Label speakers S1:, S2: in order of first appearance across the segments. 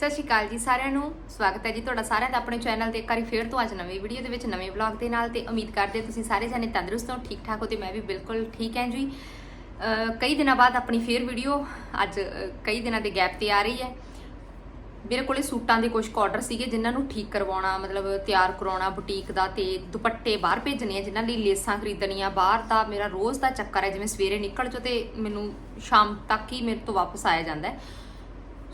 S1: ਸਤਿ ਸ਼੍ਰੀ ਅਕਾਲ ਜੀ ਸਾਰਿਆਂ ਨੂੰ। ਸਵਾਗਤ ਹੈ ਜੀ ਤੁਹਾਡਾ ਸਾਰਿਆਂ ਦਾ ਆਪਣੇ ਚੈਨਲ ਤੇ। ਇੱਕ ਵਾਰੀ ਫੇਰ ਤੋਂ ਅੱਜ ਨਵੀਂ ਵੀਡੀਓ ਦੇ ਵਿੱਚ, ਨਵੇਂ ਵਲੌਗ ਦੇ ਨਾਲ ਤੇ ਉਮੀਦ ਕਰਦੇ ਤੁਸੀਂ ਸਾਰੇ ਜਣੇ ਤੰਦਰੁਸਤ ਹੋ, ਠੀਕ ਠਾਕ ਹੋ ਤੇ ਮੈਂ ਵੀ ਬਿਲਕੁਲ ਠੀਕ ਹਾਂ ਜੀ। ਕਈ ਦਿਨਾਂ ਬਾਅਦ ਆਪਣੀ ਫੇਰ ਵੀਡੀਓ, ਅੱਜ ਕਈ ਦਿਨਾਂ ਦੇ ਗੈਪ ਤੇ ਆ ਰਹੀ ਹੈ। ਮੇਰੇ ਕੋਲੇ ਸੂਟਾਂ ਦੇ ਕੁਝ ਆਰਡਰ ਸੀਗੇ ਜਿਨ੍ਹਾਂ ਨੂੰ ਠੀਕ ਕਰਵਾਉਣਾ, ਮਤਲਬ ਤਿਆਰ ਕਰਾਉਣਾ ਬੁਟੀਕ ਦਾ ਤੇ ਦੁਪੱਟੇ ਬਾਹਰ ਭੇਜਣੇ ਆ, ਜਿਨ੍ਹਾਂ ਲਈ ਲੇਸਾਂ ਖਰੀਦਣੀਆਂ, ਬਾਹਰ ਦਾ ਮੇਰਾ ਰੋਜ਼ ਦਾ ਚੱਕਰ ਹੈ, ਜਿਵੇਂ ਸਵੇਰੇ ਨਿਕਲ ਜੋ ਤੇ ਮੈਨੂੰ ਸ਼ਾਮ ਤੱਕ ਹੀ ਮੇਰੇ ਤੋਂ ਵਾਪਸ ਆਇਆ ਜਾਂਦਾ ਹੈ।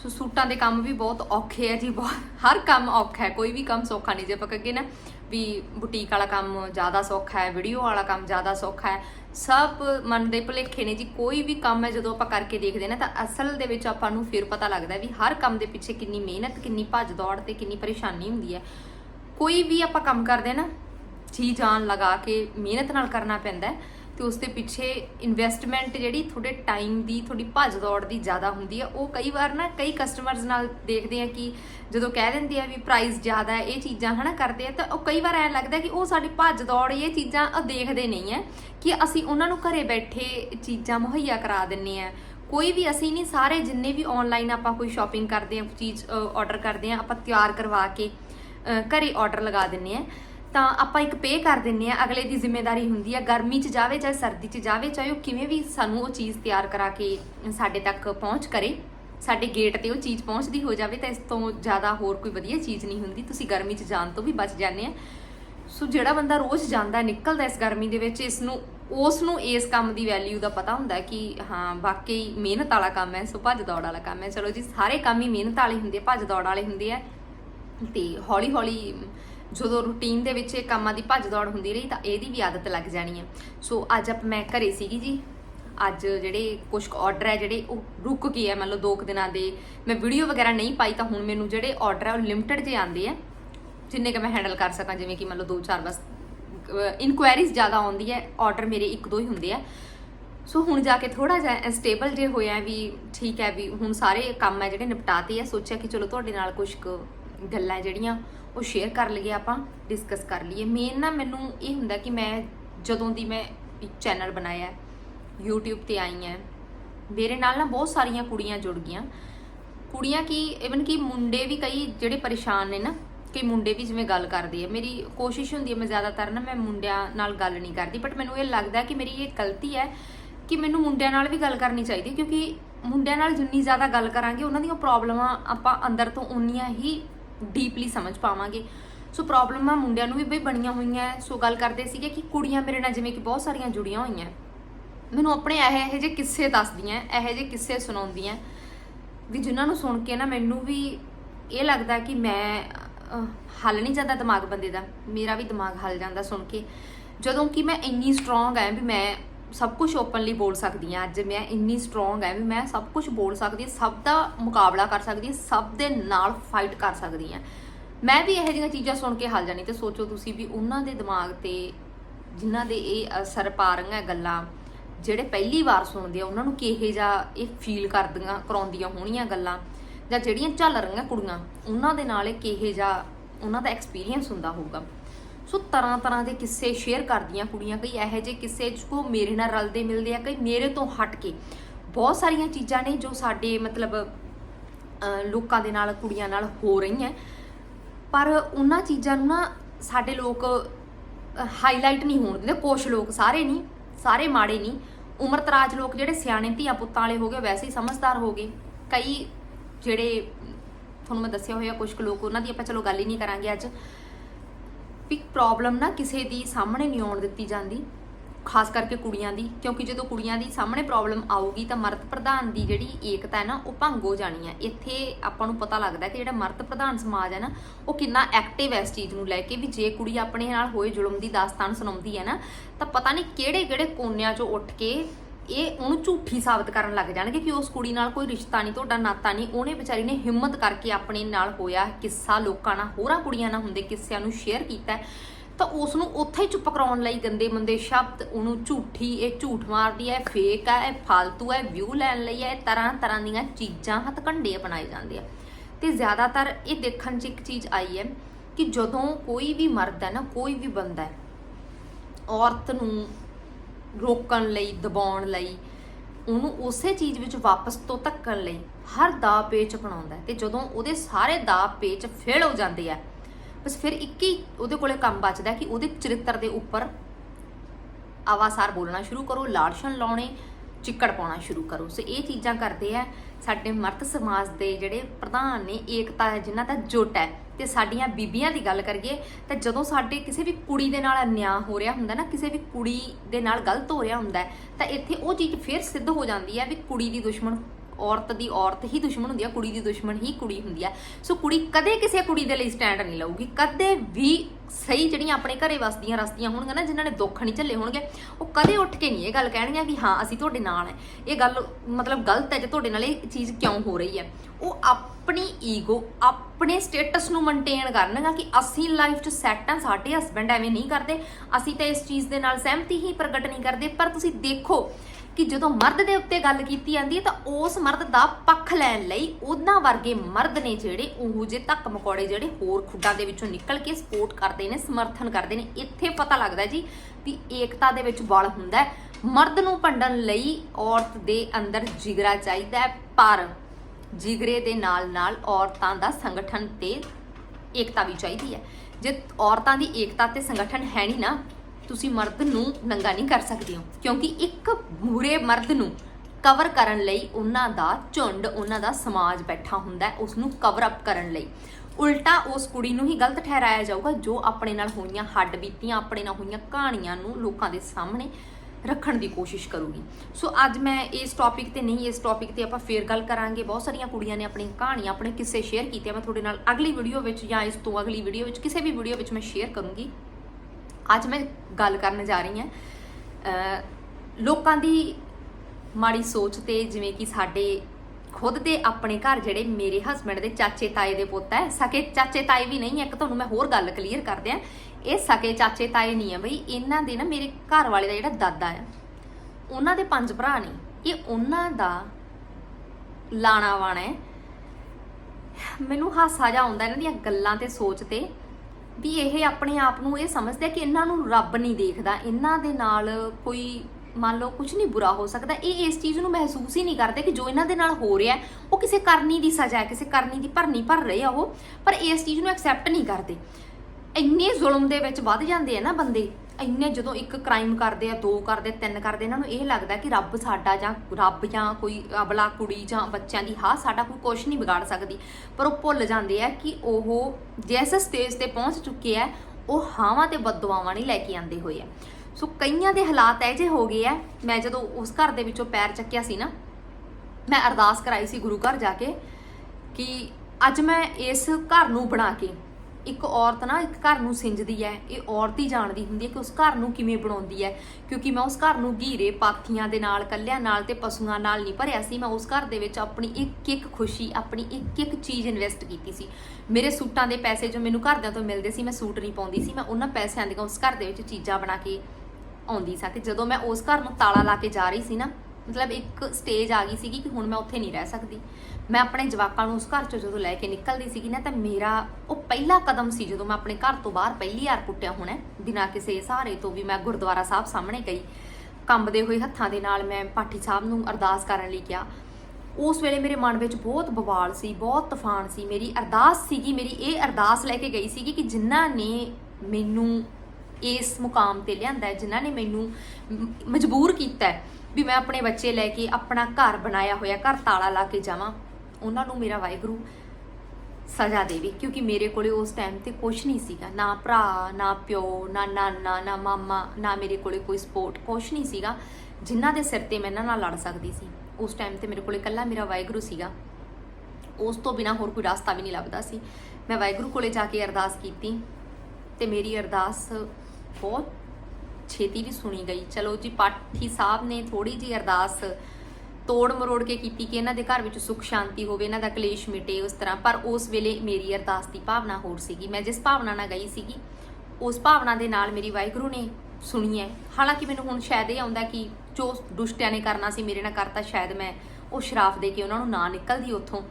S1: ਸੋ ਸੂਟਾਂ ਦੇ ਕੰਮ ਵੀ ਬਹੁਤ ਔਖੇ ਆ ਜੀ, ਬਹੁਤ ਹਰ ਕੰਮ ਔਖਾ ਹੈ, ਕੋਈ ਵੀ ਕੰਮ ਸੌਖਾ ਨਹੀਂ ਜੇ। ਆਪਾਂ ਕਹੀਏ ਨਾ ਵੀ ਬੁਟੀਕ ਵਾਲਾ ਕੰਮ ਜ਼ਿਆਦਾ ਸੌਖਾ ਹੈ, ਵੀਡੀਓ ਵਾਲਾ ਕੰਮ ਜ਼ਿਆਦਾ ਸੌਖਾ ਹੈ, ਸਭ ਮਨ ਦੇ ਭੁਲੇਖੇ ਨੇ ਜੀ। ਕੋਈ ਵੀ ਕੰਮ ਹੈ, ਜਦੋਂ ਆਪਾਂ ਕਰਕੇ ਦੇਖਦੇ ਨਾ ਤਾਂ ਅਸਲ ਦੇ ਵਿੱਚ ਆਪਾਂ ਨੂੰ ਫਿਰ ਪਤਾ ਲੱਗਦਾ ਵੀ ਹਰ ਕੰਮ ਦੇ ਪਿੱਛੇ ਕਿੰਨੀ ਮਿਹਨਤ, ਕਿੰਨੀ ਭੱਜ ਦੌੜ ਤੇ ਕਿੰਨੀ ਪਰੇਸ਼ਾਨੀ ਹੁੰਦੀ ਹੈ। ਕੋਈ ਵੀ ਆਪਾਂ ਕੰਮ ਕਰਦੇ ਨਾ, ਜੀ ਜਾਨ ਲਗਾ ਕੇ ਮਿਹਨਤ ਨਾਲ ਕਰਨਾ ਪੈਂਦਾ ਹੈ। ਤੇ ਉਸ ਦੇ ਪਿੱਛੇ ਇਨਵੈਸਟਮੈਂਟ ਜਿਹੜੀ ਤੁਹਾਡੇ ਟਾਈਮ ਦੀ ਤੁਹਾਡੀ ਭੱਜ ਦੌੜ ਦੀ ਜ਼ਿਆਦਾ ਹੁੰਦੀ ਹੈ ਉਹ ਕਈ ਵਾਰ ਨਾ ਕਈ ਕਸਟਮਰਸ ਨਾਲ ਦੇਖਦੇ ਆ ਕਿ ਜਦੋਂ ਕਹਿ ਦਿੰਦੇ ਆ ਵੀ ਪ੍ਰਾਈਸ ਜ਼ਿਆਦਾ ਹੈ ਇਹ ਚੀਜ਼ਾਂ ਹਨਾ ਕਰਦੇ ਆ ਤਾਂ ਉਹ ਕਈ ਵਾਰ ਐ ਲੱਗਦਾ ਕਿ ਉਹ ਸਾਡੀ ਭੱਜ ਦੌੜ ਇਹ ਚੀਜ਼ਾਂ ਉਹ ਦੇਖਦੇ ਨਹੀਂ ਹੈ ਕਿ ਅਸੀਂ ਉਹਨਾਂ ਨੂੰ ਘਰੇ ਬੈਠੇ ਚੀਜ਼ਾਂ ਮੁਹੱਈਆ ਕਰਾ ਦਿੰਨੇ ਆ। ਕੋਈ ਵੀ ਅਸੀਂ ਨਹੀਂ ਸਾਰੇ ਜਿੰਨੇ ਵੀ ਆਨਲਾਈਨ ਆਪਾਂ ਕੋਈ ਸ਼ਾਪਿੰਗ ਕਰਦੇ ਆ ਚੀਜ਼ ਆਰਡਰ ਕਰਦੇ ਆ ਆਪਾਂ ਤਿਆਰ ਕਰਵਾ ਕੇ ਅ, ਘਰੇ ਆਰਡਰ ਲਗਾ ਦਿੰਨੇ ਆ। ਤਾਂ ਆਪਾਂ ਇੱਕ ਪੇ ਕਰ ਦਿੰਨੇ ਆ ਅਗਲੇ ਦੀ ਜ਼ਿੰਮੇਵਾਰੀ ਹੁੰਦੀ ਆ, ਗਰਮੀ 'ਚ ਜਾਵੇ ਚਾਹੇ ਸਰਦੀ 'ਚ ਜਾਵੇ, ਚਾਹੇ ਉਹ ਕਿਵੇਂ ਵੀ ਸਾਨੂੰ ਉਹ ਚੀਜ਼ ਤਿਆਰ ਕਰਾ ਕੇ ਸਾਡੇ ਤੱਕ ਪਹੁੰਚ ਕਰੇ, ਸਾਡੇ ਗੇਟ ਤੇ ਉਹ ਚੀਜ਼ ਪਹੁੰਚਦੀ ਹੋ ਜਾਵੇ ਤਾਂ ਇਸ ਤੋਂ ਜ਼ਿਆਦਾ ਹੋਰ ਕੋਈ ਵਧੀਆ ਚੀਜ਼ ਨਹੀਂ ਹੁੰਦੀ। ਤੁਸੀਂ ਗਰਮੀ 'ਚ ਜਾਣ ਤੋਂ ਵੀ ਬਚ ਜਾਂਦੇ ਆ। ਸੋ ਜਿਹੜਾ ਬੰਦਾ ਰੋਜ਼ ਜਾਂਦਾ, ਨਿਕਲਦਾ ਇਸ ਗਰਮੀ ਦੇ ਵਿੱਚ, ਇਸ ਨੂੰ, ਉਸ ਨੂੰ ਇਸ ਕੰਮ ਦੀ ਵੈਲਿਊ ਦਾ ਪਤਾ ਹੁੰਦਾ ਕਿ ਹਾਂ, ਵਾਕਈ ਮਿਹਨਤ ਵਾਲਾ ਕੰਮ ਹੈ, ਸੋ ਭੱਜ ਦੌੜ ਵਾਲਾ ਕੰਮ ਹੈ। ਚਲੋ ਜੀ, ਸਾਰੇ ਕੰਮ ਹੀ ਮਿਹਨਤ ਵਾਲੇ ਹੁੰਦੇ ਭੱਜ ਦੌੜ ਵਾਲੇ ਹੁੰਦੇ ਆ। ਤੇ ਹੌਲੀ ਹੌਲੀ ਜਦੋਂ ਰੂਟੀਨ ਦੇ ਵਿੱਚ ਇਹ ਕੰਮਾਂ ਦੀ ਭੱਜ ਦੌੜ ਹੁੰਦੀ ਰਹੀ ਤਾਂ ਇਹਦੀ ਵੀ ਆਦਤ ਲੱਗ ਜਾਣੀ ਹੈ। ਸੋ ਅੱਜ ਆਪ ਮੈਂ ਘਰੇ ਸੀਗੀ ਜੀ। ਅੱਜ ਜਿਹੜੇ ਕੁਝ ਆਰਡਰ ਹੈ ਜਿਹੜੇ ਉਹ ਰੁਕ ਗਏ ਆ ਮਤਲਬ ਲਓ ਦੋ ਕੁ ਦਿਨਾਂ ਦੇ ਮੈਂ ਵੀਡੀਓ ਵਗੈਰਾ ਨਹੀਂ ਪਾਈ ਤਾਂ ਹੁਣ ਮੈਨੂੰ ਜਿਹੜੇ ਆਰਡਰ ਹੈ ਉਹ ਲਿਮਟਿਡ ਜੇ ਆਉਂਦੇ ਆ ਜਿੰਨੇ ਕਿ ਮੈਂ ਹੈਂਡਲ ਕਰ ਸਕਾਂ, ਜਿਵੇਂ ਕਿ ਮਤਲਬ ਲਓ ਦੋ ਚਾਰ ਬਸ ਇਨਕੁਆਇਰੀਜ਼ ਜ਼ਿਆਦਾ ਆਉਂਦੀ ਹੈ ਆਰਡਰ ਮੇਰੇ ਇੱਕ ਦੋ ਹੀ ਹੁੰਦੇ ਆ ਸੋ ਹੁਣ ਜਾ ਕੇ ਥੋੜਾ ਜਿਹਾ ਸਟੇਬਲ ਜੇ ਹੋਇਆ ਵੀ ਠੀਕ ਹੈ ਵੀ ਹੁਣ ਸਾਰੇ ਕੰਮ ਹੈ ਜਿਹੜੇ ਨਿਪਟਾਤੇ ਆ ਸੋਚਿਆ ਕਿ ਚਲੋ ਤੁਹਾਡੇ ਨਾਲ ਕੁਝ ਕੁ ਗੱਲਾਂ ਜਿਹੜੀਆਂ ਉਹ ਸ਼ੇਅਰ ਕਰ ਲਈਏ ਆਪਾਂ ਡਿਸਕਸ ਕਰ ਲਈਏ। ਮੇਨ ਨਾ ਮੈਨੂੰ ਇਹ ਹੁੰਦਾ ਕਿ ਮੈਂ ਜਦੋਂ ਦੀ ਮੈਂ ਇੱਕ ਚੈਨਲ ਬਣਾਇਆ ਹੈ, YouTube ਤੇ ਆਈ ਹਾਂ ਮੇਰੇ ਨਾਲ ਨਾ ਬਹੁਤ ਸਾਰੀਆਂ ਕੁੜੀਆਂ ਜੁੜ ਗਈਆਂ। ਕੁੜੀਆਂ ਕੀ ਇਵਨ ਕਿ ਮੁੰਡੇ ਵੀ ਕਈ ਜਿਹੜੇ ਪਰੇਸ਼ਾਨ ਨੇ ਨਾ ਕਈ ਮੁੰਡੇ ਵੀ ਜਿਵੇਂ ਗੱਲ ਕਰਦੇ ਆ। ਮੇਰੀ ਕੋਸ਼ਿਸ਼ ਹੁੰਦੀ ਹੈ ਮੈਂ ਜ਼ਿਆਦਾਤਰ ਨਾ ਮੈਂ ਮੁੰਡਿਆਂ ਨਾਲ ਗੱਲ ਨਹੀਂ ਕਰਦੀ ਬਟ ਮੈਨੂੰ ਇਹ ਲੱਗਦਾ ਕਿ ਮੇਰੀ ਇਹ ਗਲਤੀ ਹੈ ਕਿ ਮੈਨੂੰ ਮੁੰਡਿਆਂ ਨਾਲ ਵੀ ਗੱਲ ਕਰਨੀ ਚਾਹੀਦੀ ਕਿਉਂਕਿ ਮੁੰਡਿਆਂ ਨਾਲ ਜਿੰਨੀ ਜ਼ਿਆਦਾ ਗੱਲ ਕਰਾਂਗੇ ਉਹਨਾਂ ਦੀਆਂ ਪ੍ਰੋਬਲਮਾਂ ਆਪਾਂ ਅੰਦਰ ਤੋਂ ਉਨੀਆਂ ਹੀ ਡੀਪਲੀ ਸਮਝ ਪਾਵਾਂਗੇ। ਸੋ ਪ੍ਰੋਬਲਮਾਂ ਮੁੰਡਿਆਂ ਨੂੰ ਵੀ ਬਈ ਬਣੀਆਂ ਹੋਈਆਂ ਸੋ ਗੱਲ ਕਰਦੇ ਸੀਗੇ ਕਿ ਕੁੜੀਆਂ ਮੇਰੇ ਨਾਲ ਜਿਵੇਂ ਕਿ ਬਹੁਤ ਸਾਰੀਆਂ ਜੁੜੀਆਂ ਹੋਈਆਂ ਮੈਨੂੰ ਆਪਣੇ ਇਹ ਇਹੋ ਜਿਹੇ ਕਿੱਸੇ ਦੱਸਦੀਆਂ, ਇਹੋ ਜਿਹੇ ਕਿੱਸੇ ਸੁਣਾਉਂਦੀਆਂ। ਵੀ ਜਿਨ੍ਹਾਂ ਨੂੰ ਸੁਣ ਕੇ ਨਾ ਮੈਨੂੰ ਵੀ ਇਹ ਲੱਗਦਾ ਕਿ ਮੈਂ ਹੱਲ ਨਹੀਂ ਜਾਂਦਾ ਦਿਮਾਗ ਬੰਦੇ ਦਾ। ਮੇਰਾ ਵੀ ਦਿਮਾਗ ਹੱਲ ਜਾਂਦਾ ਸੁਣ ਕੇ। ਜਦੋਂ ਕਿ ਮੈਂ ਇੰਨੀ ਸਟਰੋਂਗ ਐ ਵੀ ਮੈਂ ਸਭ ਕੁਝ ਓਪਨਲੀ ਬੋਲ ਸਕਦੀ ਆ। ਅੱਜ ਮੈਂ ਇੰਨੀ ਸਟਰੋਂਗ ਐ ਵੀ ਮੈਂ ਸਭ ਕੁਝ ਬੋਲ ਸਕਦੀ ਸਭ ਦਾ ਮੁਕਾਬਲਾ ਕਰ ਸਕਦੀ ਸਭ ਦੇ ਨਾਲ ਫਾਈਟ ਕਰ ਸਕਦੀ ਆ। ਮੈਂ ਵੀ ਇਹੋ ਜਿਹੀਆਂ ਚੀਜ਼ਾਂ ਸੁਣ ਕੇ ਹੱਲ ਜਾਣੀ ਤੇ ਸੋਚੋ ਤੁਸੀਂ ਵੀ ਉਹਨਾਂ ਦੇ ਦਿਮਾਗ ਤੇ ਜਿਨ੍ਹਾਂ ਦੇ ਇਹ ਅਸਰ ਪਾ ਰਹੀਆਂ ਗੱਲਾਂ ਜਿਹੜੇ ਪਹਿਲੀ ਵਾਰ ਸੁਣਦੇ ਆ, ਉਹਨਾਂ ਨੂੰ ਕਿਹੇ ਜਾ ਇਹ ਫੀਲ ਕਰਦੀਆਂ, ਕਰਾਉਂਦੀਆਂ ਹੋਣੀਆਂ ਗੱਲਾਂ ਜਾਂ ਜਿਹੜੀਆਂ ਚੱਲ ਰਹੀਆਂ ਕੁੜੀਆਂ, ਉਹਨਾਂ ਦੇ ਨਾਲ ਇਹ ਕਿਹੇ ਜਾ ਉਹਨਾਂ ਦਾ ਐਕਸਪੀਰੀਅੰਸ ਹੁੰਦਾ ਹੋਊਗਾ। ਸੋ ਤਰ੍ਹਾਂ ਤਰ੍ਹਾਂ ਦੇ ਕਿੱਸੇ ਸ਼ੇਅਰ ਕਰਦੀਆਂ ਕੁੜੀਆਂ, ਕਈ ਇਹੋ ਜਿਹੇ ਕਿੱਸੇ ਜੋ ਮੇਰੇ ਨਾਲ ਰਲਦੇ ਮਿਲਦੇ ਆ, ਕਈ ਮੇਰੇ ਤੋਂ ਹਟ ਕੇ। ਬਹੁਤ ਸਾਰੀਆਂ ਚੀਜ਼ਾਂ ਨੇ ਜੋ ਸਾਡੇ ਮਤਲਬ ਲੋਕਾਂ ਦੇ ਨਾਲ, ਕੁੜੀਆਂ ਨਾਲ ਹੋ ਰਹੀਆਂ। ਪਰ ਉਹਨਾਂ ਚੀਜ਼ਾਂ ਨੂੰ ਨਾ ਸਾਡੇ ਲੋਕ ਹਾਈਲਾਈਟ ਨਹੀਂ ਹੋਣ ਦਿੰਦੇ। ਕੁਝ ਲੋਕ ਸਾਰੇ ਨਹੀਂ, ਸਾਰੇ ਮਾੜੇ ਨਹੀਂ। ਉਮਰ ਤਰਾਜ ਲੋਕ ਜਿਹੜੇ ਸਿਆਣੇ ਧੀਆ ਪੁੱਤਾਂ ਵਾਲੇ ਹੋ ਗਏ, ਵੈਸੇ ਹੀ ਸਮਝਦਾਰ ਹੋ ਗਏ। ਕਈ ਜਿਹੜੇ, ਤੁਹਾਨੂੰ ਮੈਂ ਦੱਸਿਆ ਹੋਇਆ ਕੁਝ ਲੋਕ, ਉਹਨਾਂ ਦੀ ਆਪਾਂ ਚਲੋ ਗੱਲ ਹੀ ਨਹੀਂ ਕਰਾਂਗੇ ਅੱਜ। ਵੀ ਪ੍ਰੋਬਲਮ ਨਾ ਕਿਸੇ ਦੀ ਸਾਹਮਣੇ ਨਹੀਂ ਆਉਣ ਦਿੱਤੀ ਜਾਂਦੀ, ਖਾਸ ਕਰਕੇ ਕੁੜੀਆਂ ਦੀ, ਕਿਉਂਕਿ ਜਦੋਂ ਕੁੜੀਆਂ ਦੀ ਸਾਹਮਣੇ ਪ੍ਰੋਬਲਮ ਆਊਗੀ ਤਾਂ ਮਰਦ ਪ੍ਰਧਾਨ ਦੀ ਜਿਹੜੀ ਏਕਤਾ ਹੈ ਨਾ, ਉਹ ਭੰਗ ਹੋ ਜਾਣੀ ਹੈ। ਇੱਥੇ ਆਪਾਂ ਨੂੰ ਪਤਾ ਲੱਗਦਾ ਕਿ ਜਿਹੜਾ ਮਰਦ ਪ੍ਰਧਾਨ ਸਮਾਜ ਹੈ ਨਾ, ਉਹ ਕਿੰਨਾ ਐਕਟਿਵ ਹੈ ਇਸ ਚੀਜ਼ ਨੂੰ ਲੈ ਕੇ ਵੀ ਜੇ ਕੁੜੀ ਆਪਣੇ ਨਾਲ ਹੋਏ ਜ਼ੁਲਮ ਦੀ ਦਾਸਤਾਨ ਸੁਣਾਉਂਦੀ ਹੈ ਨਾ, ਤਾਂ ਪਤਾ ਨਹੀਂ ਕਿਹੜੇ ਕਿਹੜੇ ਕੋਨਿਆਂ 'ਚੋਂ ਉੱਠ ਕੇ ਇਹ ਉਹਨੂੰ ਝੂਠੀ ਸਾਬਤ ਕਰਨ ਲੱਗ ਜਾਣਗੇ ਕਿ ਉਸ ਕੁੜੀ ਨਾਲ ਕੋਈ ਰਿਸ਼ਤਾ ਨਹੀਂ, ਤੁਹਾਡਾ ਨਾਤਾ ਨਹੀਂ। ਉਹਨੇ ਵਿਚਾਰੀ ਨੇ ਹਿੰਮਤ ਕਰਕੇ ਆਪਣੇ ਨਾਲ ਹੋਇਆ ਕਿੱਸਾ, ਲੋਕਾਂ ਨਾਲ, ਹੋਰਾਂ ਕੁੜੀਆਂ ਨਾਲ ਹੁੰਦੇ ਕਿੱਸਿਆਂ ਨੂੰ ਸ਼ੇਅਰ ਕੀਤਾ। ਤਾਂ ਉਸ ਨੂੰ ਉੱਥੇ ਹੀ ਚੁੱਪ ਕਰਾਉਣ ਲਈ ਗੰਦੇ ਮੰਦੇ ਸ਼ਬਦ, ਉਹਨੂੰ ਝੂਠੀ, ਇਹ ਝੂਠ ਮਾਰਦੀ ਹੈ ਫੇਕ ਹੈ, ਇਹ ਫਾਲਤੂ ਹੈ ਵਿਊ ਲੈਣ ਲਈ ਹੈ, ਇਹ ਤਰ੍ਹਾਂ ਤਰ੍ਹਾਂ ਦੀਆਂ ਚੀਜ਼ਾਂ ਹੱਥਕੰਡੇ ਅਪਣਾਏ ਜਾਂਦੇ ਆ। ਤੇ ਜ਼ਿਆਦਾਤਰ ਇਹ ਦੇਖਣ 'ਚ ਇੱਕ ਚੀਜ਼ ਆਈ ਹੈ ਕਿ ਜਦੋਂ ਕੋਈ ਵੀ ਮਰਦ ਹੈ ਨਾ, ਕੋਈ ਵੀ ਬੰਦਾ ਹੈ, ਔਰਤ ਨੂੰ ਰੋਕਣ ਲਈ, ਦਬਾਉਣ ਲਈ, ਉਹਨੂੰ ਉਸੇ ਚੀਜ਼ ਵਿੱਚ ਵਾਪਸ ਤੋਂ ਧੱਕਣ ਲਈ ਹਰ ਦਾ ਪੇਚ ਬਣਾਉਂਦਾ ਹੈ ਤੇ ਜਦੋਂ ਉਹਦੇ ਸਾਰੇ ਦਾ ਪੇਚ ਫੇਲ ਹੋ ਜਾਂਦੇ ਆ, ਬਸ ਫਿਰ ਇੱਕ ਹੀ ਉਹਦੇ ਕੋਲੇ ਕੰਮ ਬਚਦਾ ਕਿ ਉਹਦੇ ਚਰਿੱਤਰ ਦੇ ਉੱਪਰ ਆਵਾਸਾਰ ਬੋਲਣਾ ਸ਼ੁਰੂ ਕਰੋ ਲਾੜਸ਼ਨ ਲਾਉਣੇ ਚਿੱਕੜ ਪਾਉਣਾ ਸ਼ੁਰੂ ਕਰੋ। ਸੋ ਇਹ ਚੀਜ਼ਾਂ ਕਰਦੇ ਆ ਸਾਡੇ ਮਰਦ ਸਮਾਜ ਦੇ ਜਿਹੜੇ ਪ੍ਰਧਾਨ ਨੇ, ਏਕਤਾ ਹੈ, ਜਿਨ੍ਹਾਂ ਦਾ ਜੁੱਟ ਹੈ। ਤੇ ਸਾਡੀਆਂ ਬੀਬੀਆਂ ਦੀ ਗੱਲ ਕਰੀਏ, ਤਾਂ ਜਦੋਂ ਸਾਡੇ ਕਿਸੇ ਵੀ ਕੁੜੀ ਦੇ ਨਾਲ ਅਨਿਆਂ ਹੋ ਰਿਹਾ ਹੁੰਦਾ ਨਾ, ਕਿਸੇ ਵੀ ਕੁੜੀ ਦੇ ਨਾਲ ਗਲਤ ਹੋ ਰਿਹਾ ਹੁੰਦਾ, ਤਾਂ ਇੱਥੇ ਉਹ ਚੀਜ਼ ਫਿਰ ਸਿੱਧ ਹੋ ਜਾਂਦੀ ਹੈ ਵੀ ਕੁੜੀ ਦੀ ਦੁਸ਼ਮਣ ਔਰਤ ਦੀ ਔਰਤ ਹੀ ਦੁਸ਼ਮਣ ਹੁੰਦੀ ਹੈ ਕੁੜੀ ਦੀ ਦੁਸ਼ਮਣ ਹੀ ਕੁੜੀ ਹੁੰਦੀ ਹੈ ਸੋ ਕੁੜੀ ਕਦੇ ਕਿਸੇ ਕੁੜੀ ਦੇ ਲਈ ਸਟੈਂਡ ਨਹੀਂ ਲਊਗੀ। ਕਦੇ ਵੀ ਸਹੀ ਜਿਹੜੀਆਂ ਆਪਣੇ ਘਰੇ ਵਸਦੀਆਂ ਰਸਤੀਆਂ ਹੋਣਗੀਆਂ ਨਾ, ਜਿਨ੍ਹਾਂ ਨੇ ਦੁੱਖ ਨਹੀਂ ਝੱਲੇ ਹੋਣਗੇ, ਉਹ ਕਦੇ ਉੱਠ ਕੇ ਨਹੀਂ ਇਹ ਗੱਲ ਕਹਿਣਗੀਆਂ ਵੀ ਹਾਂ, ਅਸੀਂ ਤੁਹਾਡੇ ਨਾਲ ਹੈ। ਇਹ ਗੱਲ ਮਤਲਬ ਗਲਤ ਹੈ ਜੇ ਤੁਹਾਡੇ ਨਾਲ ਇਹ ਚੀਜ਼ ਕਿਉਂ ਹੋ ਰਹੀ ਹੈ। ਉਹ ਆਪਣੀ ਈਗੋ ਆਪਣੇ ਸਟੇਟਸ ਨੂੰ ਮੇਨਟੇਨ ਕਰਨਗਾ ਕਿ ਅਸੀਂ ਲਾਈਫ 'ਚ ਸੈੱਟ ਹਾਂ, ਸਾਡੇ ਹਸਬੰਡ ਐਵੇਂ ਨਹੀਂ ਕਰਦੇ। ਅਸੀਂ ਤਾਂ ਇਸ ਚੀਜ਼ ਦੇ ਨਾਲ ਸਹਿਮਤੀ ਹੀ ਪ੍ਰਗਟ ਨਹੀਂ ਕਰਦੇ, ਪਰ ਤੁਸੀਂ ਦੇਖੋ ਕਿ ਜਦੋਂ ਮਰਦ ਦੇ ਉੱਤੇ ਗੱਲ ਕੀਤੀ ਜਾਂਦੀ ਹੈ ਤਾਂ ਉਸ ਮਰਦ ਦਾ ਪੱਖ ਲੈਣ ਲਈ ਉਹਨਾਂ ਵਰਗੇ ਮਰਦ ਨੇ ਜਿਹੜੇ ਉਹੋ ਜੇ ਧੱਕ ਮਕੌੜੇ ਜਿਹੜੇ ਹੋਰ ਖੁੱਡਾਂ ਦੇ ਵਿੱਚੋਂ ਨਿਕਲ ਕੇ ਸਪੋਰਟ ਕਰਦੇ ਨੇ, ਸਮਰਥਨ ਕਰਦੇ ਨੇ, ਇੱਥੇ ਪਤਾ ਲੱਗਦਾ ਜੀ ਵੀ ਏਕਤਾ ਦੇ ਵਿੱਚ ਬਲ ਹੁੰਦਾ ਹੈ। ਮਰਦ ਨੂੰ ਭੰਡਣ ਲਈ ਔਰਤ ਦੇ ਅੰਦਰ ਜਿਗਰਾ ਚਾਹੀਦਾ ਹੈ, ਪਰ ਜਿਗਰੇ ਦੇ ਨਾਲ ਨਾਲ ਔਰਤਾਂ ਦਾ ਸੰਗਠਨ ਤੇ ਏਕਤਾ ਵੀ ਚਾਹੀਦੀ ਹੈ। ਜੇ ਔਰਤਾਂ ਦੀ ਏਕਤਾ ਤੇ ਸੰਗਠਨ ਹੈ ਨਹੀਂ ਨਾ ਤੁਸੀਂ ਮਰਦ ਨੂੰ ਨੰਗਾ ਨਹੀਂ ਕਰ ਸਕਦੇ ਹੋ। ਕਿਉਂਕਿ ਇੱਕ ਬੁਰੇ ਮਰਦ ਨੂੰ ਕਵਰ ਕਰਨ ਲਈ ਉਹਨਾਂ ਦਾ ਝੁੰਡ, ਉਹਨਾਂ ਦਾ ਸਮਾਜ ਬੈਠਾ ਹੁੰਦਾ ਹੈ ਉਸ ਨੂੰ ਕਵਰ ਅਪ ਕਰਨ ਲਈ। ਉਲਟਾ ਉਸ ਕੁੜੀ ਨੂੰ ਹੀ ਗਲਤ ਠਹਿਰਾਇਆ ਜਾਊਗਾ, ਜੋ ਆਪਣੇ ਨਾਲ ਹੋਈਆਂ ਹੱਡ ਬੀਤੀਆਂ, ਆਪਣੇ ਨਾਲ ਹੋਈਆਂ ਕਹਾਣੀਆਂ ਨੂੰ ਲੋਕਾਂ ਦੇ ਸਾਹਮਣੇ ਰੱਖਣ ਦੀ ਕੋਸ਼ਿਸ਼ ਕਰੂਗੀ। ਸੋ ਅੱਜ ਮੈਂ ਇਸ ਟੌਪਿਕ ਤੇ ਨਹੀਂ, ਇਸ ਟੌਪਿਕ ਤੇ ਆਪਾਂ ਫੇਰ ਗੱਲ ਕਰਾਂਗੇ। ਬਹੁਤ ਸਾਰੀਆਂ ਕੁੜੀਆਂ ਨੇ ਆਪਣੀ ਕਹਾਣੀਆਂ ਆਪਣੇ ਕਿੱਸੇ ਸ਼ੇਅਰ ਕੀਤੇ ਮੈਂ ਤੁਹਾਡੇ ਨਾਲ ਅਗਲੀ ਵੀਡੀਓ ਵਿੱਚ ਜਾਂ ਇਸ ਤੋਂ ਅਗਲੀ ਵੀਡੀਓ ਵਿੱਚ ਕਿਸੇ ਵੀ ਵੀਡੀਓ ਵਿੱਚ ਮੈਂ ਸ਼ੇਅਰ ਕਰੂੰਗੀ। ਅੱਜ ਮੈਂ ਗੱਲ ਕਰਨ ਜਾ ਰਹੀ ਹਾਂ ਲੋਕਾਂ ਦੀ ਮਾੜੀ ਸੋਚ ਤੇ ਜਿਵੇਂ ਕਿ ਸਾਡੇ ਖੁਦ ਦੇ ਆਪਣੇ ਘਰ ਜਿਹੜੇ ਮੇਰੇ ਹਸਬੰਡ ਦੇ ਚਾਚੇ ਤਾਏ ਦੇ ਪੁੱਤ ਹੈ, ਸਕੇ ਚਾਚੇ ਤਾਏ ਵੀ ਨਹੀਂ ਹੈ ਇੱਕ ਤੁਹਾਨੂੰ ਮੈਂ ਹੋਰ ਗੱਲ ਕਲੀਅਰ ਕਰ ਦਿਆਂ ਇਹ ਸਕੇ ਚਾਚੇ ਤਾਏ ਨਹੀਂ ਹੈ ਬਈ, ਇਹਨਾਂ ਦੇ ਨਾ ਮੇਰੇ ਘਰ ਵਾਲੇ ਦਾ ਜਿਹੜਾ ਦਾਦਾ ਹੈ, ਉਹਨਾਂ ਦੇ ਪੰਜ ਭਰਾ ਨੇ, ਇਹ ਉਹਨਾਂ ਦਾ ਲਾਣਾ ਵਾਣਾ ਹੈ। ਮੈਨੂੰ ਹਾਸਾ ਜਾ ਆਉਂਦਾ ਇਹਨਾਂ ਦੀਆਂ ਗੱਲਾਂ ਤੇ ਸੋਚ ਤੇ ਵੀ ਇਹ ਆਪਣੇ ਆਪ ਨੂੰ ਇਹ ਸਮਝਦੇ ਕਿ ਇਹਨਾਂ ਨੂੰ ਰੱਬ ਨਹੀਂ ਦੇਖਦਾ। ਇਹਨਾਂ ਦੇ ਨਾਲ ਕੋਈ ਮੰਨ ਲਓ ਕੁਝ ਨਹੀਂ ਬੁਰਾ ਹੋ ਸਕਦਾ। ਇਹ ਇਸ ਚੀਜ਼ ਨੂੰ ਮਹਿਸੂਸ ਹੀ ਨਹੀਂ ਕਰਦੇ ਕਿ ਜੋ ਇਹਨਾਂ ਦੇ ਨਾਲ ਹੋ ਰਿਹਾ ਉਹ ਕਿਸੇ ਕਰਨੀ ਦੀ ਸਜ਼ਾ ਹੈ, ਕਿਸੇ ਕਰਨੀ ਦੀ ਭਰਨੀ ਭਰ ਰਹੇ ਆ ਉਹ, ਪਰ ਇਸ ਚੀਜ਼ ਨੂੰ ਐਕਸੈਪਟ ਨਹੀਂ ਕਰਦੇ। ਇੰਨੇ ਜ਼ੁਲਮ ਦੇ ਵਿੱਚ ਵੱਧ ਜਾਂਦੇ ਆ ਨਾ ਬੰਦੇ। ਇੰਨੇ ਜਦੋਂ ਇੱਕ ਕ੍ਰਾਈਮ ਕਰਦੇ ਆ, ਦੋ ਕਰਦੇ ਤਿੰਨ ਕਰਦੇ ਇਹਨਾਂ ਨੂੰ ਇਹ ਲੱਗਦਾ ਕਿ ਰੱਬ ਸਾਡਾ ਜਾਂ ਰੱਬ ਜਾਂ ਕੋਈ ਅਬਲਾ ਕੁੜੀ ਜਾਂ ਬੱਚਿਆਂ ਦੀ ਹਾਂ, ਸਾਡਾ ਕੋਈ ਕੁਛ ਨਹੀਂ ਵਿਗਾੜ ਸਕਦੀ। ਪਰ ਉਹ ਭੁੱਲ ਜਾਂਦੇ ਆ ਕਿ ਉਹ ਜਿਸ ਸਟੇਜ ਤੇ ਪਹੁੰਚ ਚੁੱਕੇ ਆ, ਉਹ ਹਾਵਾਂ ਤੇ ਬਦਦੁਆਵਾਂ ਨਹੀਂ ਲੈ ਕੇ ਆਂਦੇ ਹੋਏ ਆ। ਸੋ ਕਈਆਂ ਦੇ ਹਾਲਾਤ ਇਹ ਜੇ ਹੋ ਗਏ ਆ, ਮੈਂ ਜਦੋਂ ਉਸ ਘਰ ਦੇ ਵਿੱਚੋਂ ਪੈਰ ਚੱਕਿਆ ਸੀ ਨਾ, ਮੈਂ ਅਰਦਾਸ ਕਰਾਈ ਸੀ ਗੁਰੂ ਘਰ ਜਾ ਕੇ ਕਿ ਅੱਜ ਮੈਂ ਇਸ ਘਰ ਨੂੰ ਬਣਾ ਕੇ ਇੱਕ ਔਰਤ ਨਾ ਇੱਕ ਘਰ ਨੂੰ ਸਿੰਜਦੀ ਹੈ, ਇਹ ਔਰਤ ਹੀ ਜਾਣਦੀ ਹੁੰਦੀ ਹੈ ਕਿ ਉਸ ਘਰ ਨੂੰ ਕਿਵੇਂ ਬਣਾਉਂਦੀ ਹੈ, ਕਿਉਂਕਿ ਮੈਂ ਉਸ ਘਰ ਨੂੰ ਘੀਰੇ ਪਾਥੀਆਂ ਦੇ ਨਾਲ, ਕੱਲਿਆਂ ਨਾਲ ਤੇ ਪਸ਼ੂਆਂ ਨਾਲ ਨਹੀਂ ਭਰਿਆ ਸੀ, ਮੈਂ ਉਸ ਘਰ ਦੇ ਵਿੱਚ ਆਪਣੀ ਇੱਕ ਇੱਕ ਖੁਸ਼ੀ, ਆਪਣੀ ਇੱਕ ਇੱਕ ਚੀਜ਼ ਇਨਵੈਸਟ ਕੀਤੀ ਸੀ। ਮੇਰੇ ਸੂਟਾਂ ਦੇ ਪੈਸੇ ਜੋ ਮੈਨੂੰ ਘਰਦਿਆਂ ਤੋਂ ਮਿਲਦੇ ਸੀ, ਮੈਂ ਸੂਟ ਨਹੀਂ ਪਾਉਂਦੀ ਸੀ, ਮੈਂ ਉਹਨਾਂ ਪੈਸਿਆਂ ਦੀਆਂ ਉਸ ਘਰ ਦੇ ਵਿੱਚ ਚੀਜ਼ਾਂ ਬਣਾ ਕੇ ਆਉਂਦੀ ਸਾਂ ਕਿ ਜਦੋਂ ਮੈਂ ਉਸ ਘਰ ਨੂੰ ਤਾਲਾ ਲਾ ਕੇ ਜਾ ਰਹੀ ਸੀ ਨਾ, ਮਤਲਬ ਇੱਕ ਸਟੇਜ ਆ ਗਈ ਸੀਗੀ ਕਿ ਹੁਣ ਮੈਂ ਉੱਥੇ ਨਹੀਂ ਰਹਿ ਸਕਦੀ। ਮੈਂ ਆਪਣੇ ਜਵਾਕਾਂ ਨੂੰ ਉਸ ਘਰ ਚੋਂ ਜਦੋਂ ਲੈ ਕੇ ਨਿਕਲਦੀ ਸੀਗੀ ਨਾ, ਤਾਂ ਮੇਰਾ ਉਹ ਪਹਿਲਾ ਕਦਮ ਸੀ ਜਦੋਂ ਮੈਂ ਆਪਣੇ ਘਰ ਤੋਂ ਬਾਹਰ ਪਹਿਲੀ ਵਾਰ ਪੁੱਟਿਆ ਹੋਣਾ ਬਿਨਾਂ ਕਿਸੇ ਸਹਾਰੇ ਤੋਂ ਵੀ ਮੈਂ ਗੁਰਦੁਆਰਾ ਸਾਹਿਬ ਸਾਹਮਣੇ ਗਈ। ਕੰਬਦੇ ਹੋਏ ਹੱਥਾਂ ਦੇ ਨਾਲ ਮੈਂ ਪਾਠੀ ਸਾਹਿਬ ਨੂੰ ਅਰਦਾਸ ਕਰਨ ਲਈ ਕਿਹਾ। ਉਸ ਵੇਲੇ ਮੇਰੇ ਮਨ ਵਿੱਚ ਬਹੁਤ ਬਵਾਲ ਸੀ, ਬਹੁਤ ਤੂਫਾਨ ਸੀ। ਮੇਰੀ ਅਰਦਾਸ ਸੀਗੀ, ਮੇਰੀ ਇਹ ਅਰਦਾਸ ਲੈ ਕੇ ਗਈ ਸੀਗੀ ਕਿ ਜਿਨ੍ਹਾਂ ਨੇ ਮੈਨੂੰ ਇਸ ਮੁਕਾਮ ਤੇ ਲਿਆਂਦਾ ਹੈ, ਜਿਨ੍ਹਾਂ ਨੇ ਮੈਨੂੰ ਮਜਬੂਰ ਕੀਤਾ ਹੈ ਵੀ ਮੈਂ ਆਪਣੇ ਬੱਚੇ ਲੈ ਕੇ ਆਪਣਾ ਘਰ ਬਣਾਇਆ ਹੋਇਆ, ਘਰ ਤਾਲਾ ਲਾ ਕੇ ਜਾਵਾਂ। ਉਹਨਾਂ ਨੂੰ ਮੇਰਾ ਵਾਹਿਗੁਰੂ ਸਜ਼ਾ ਦੇਵੇ, ਕਿਉਂਕਿ ਮੇਰੇ ਕੋਲੇ ਉਸ ਟਾਈਮ ਤੇ ਕੁਝ ਨਹੀਂ ਸੀਗਾ। ਨਾ ਭਰਾ, ਨਾ ਪਿਓ, ਨਾ ਨਾਨਾ, ਨਾ ਮਾਮਾ, ਨਾ ਮੇਰੇ ਕੋਲੇ ਕੋਈ ਸਪੋਰਟ ਕੁਝ ਨਹੀਂ ਸੀਗਾ, ਜਿਨ੍ਹਾਂ ਦੇ ਸਿਰ ਤੇ ਮੈਂ ਇਹਨਾਂ ਨਾਲ ਲੜ ਸਕਦੀ ਸੀ। ਉਸ ਟਾਈਮ ਤੇ ਮੇਰੇ ਕੋਲੇ ਇਕੱਲਾ ਮੇਰਾ ਵਾਹਿਗੁਰੂ ਸੀਗਾ। ਉਸ ਤੋਂ ਬਿਨਾ ਹੋਰ ਕੋਈ ਰਸਤਾ ਵੀ ਨਹੀਂ ਲੱਭਦਾ ਸੀ। ਮੈਂ ਵਾਹਿਗੁਰੂ ਕੋਲੇ ਜਾ ਕੇ ਅਰਦਾਸ ਕੀਤੀ ਤੇ ਮੇਰੀ ਅਰਦਾਸ ਬਹੁਤ ਛੇਤੀ ਵੀ ਸੁਣੀ ਗਈ। ਚਲੋ ਜੀ, ਪਾਠੀ ਸਾਹਿਬ ਨੇ ਥੋੜੀ ਜੀ ਅਰਦਾਸ ਤੋੜ ਮਰੋੜ ਕੇ ਕੀਤੀ ਕਿ ਇਹਨਾਂ ਦੇ ਘਰ ਵਿੱਚ ਸੁੱਖ ਸ਼ਾਂਤੀ ਹੋਵੇ, ਇਹਨਾਂ ਦਾ ਕਲੇਸ਼ ਮਿਟੇ ਉਸ ਤਰ੍ਹਾਂ। ਪਰ ਉਸ ਵੇਲੇ ਮੇਰੀ ਅਰਦਾਸ ਦੀ ਭਾਵਨਾ ਹੋਰ ਸੀਗੀ। ਮੈਂ ਜਿਸ ਭਾਵਨਾ ਨਾਲ ਗਈ ਸੀਗੀ, ਉਸ ਭਾਵਨਾ ਦੇ ਨਾਲ ਮੇਰੀ ਵਾਹਿਗੁਰੂ ਨੇ ਸੁਣੀ ਹੈ। ਹਾਲਾਂਕਿ ਮੈਨੂੰ ਹੁਣ ਸ਼ਾਇਦ ਇਹ ਆਉਂਦਾ ਕਿ ਜੋ ਦੁਸ਼ਟਿਆਂ ਨੇ ਕਰਨਾ ਸੀ, ਮੇਰੇ ਨਾਲ ਕਰਤਾ, ਸ਼ਾਇਦ ਮੈਂ ਉਹ ਸ਼ਰਾਫ ਦੇ ਕੇ ਉਹਨਾਂ ਨੂੰ ਨਾ ਨਿਕਲਦੀ ਉੱਥੋਂ।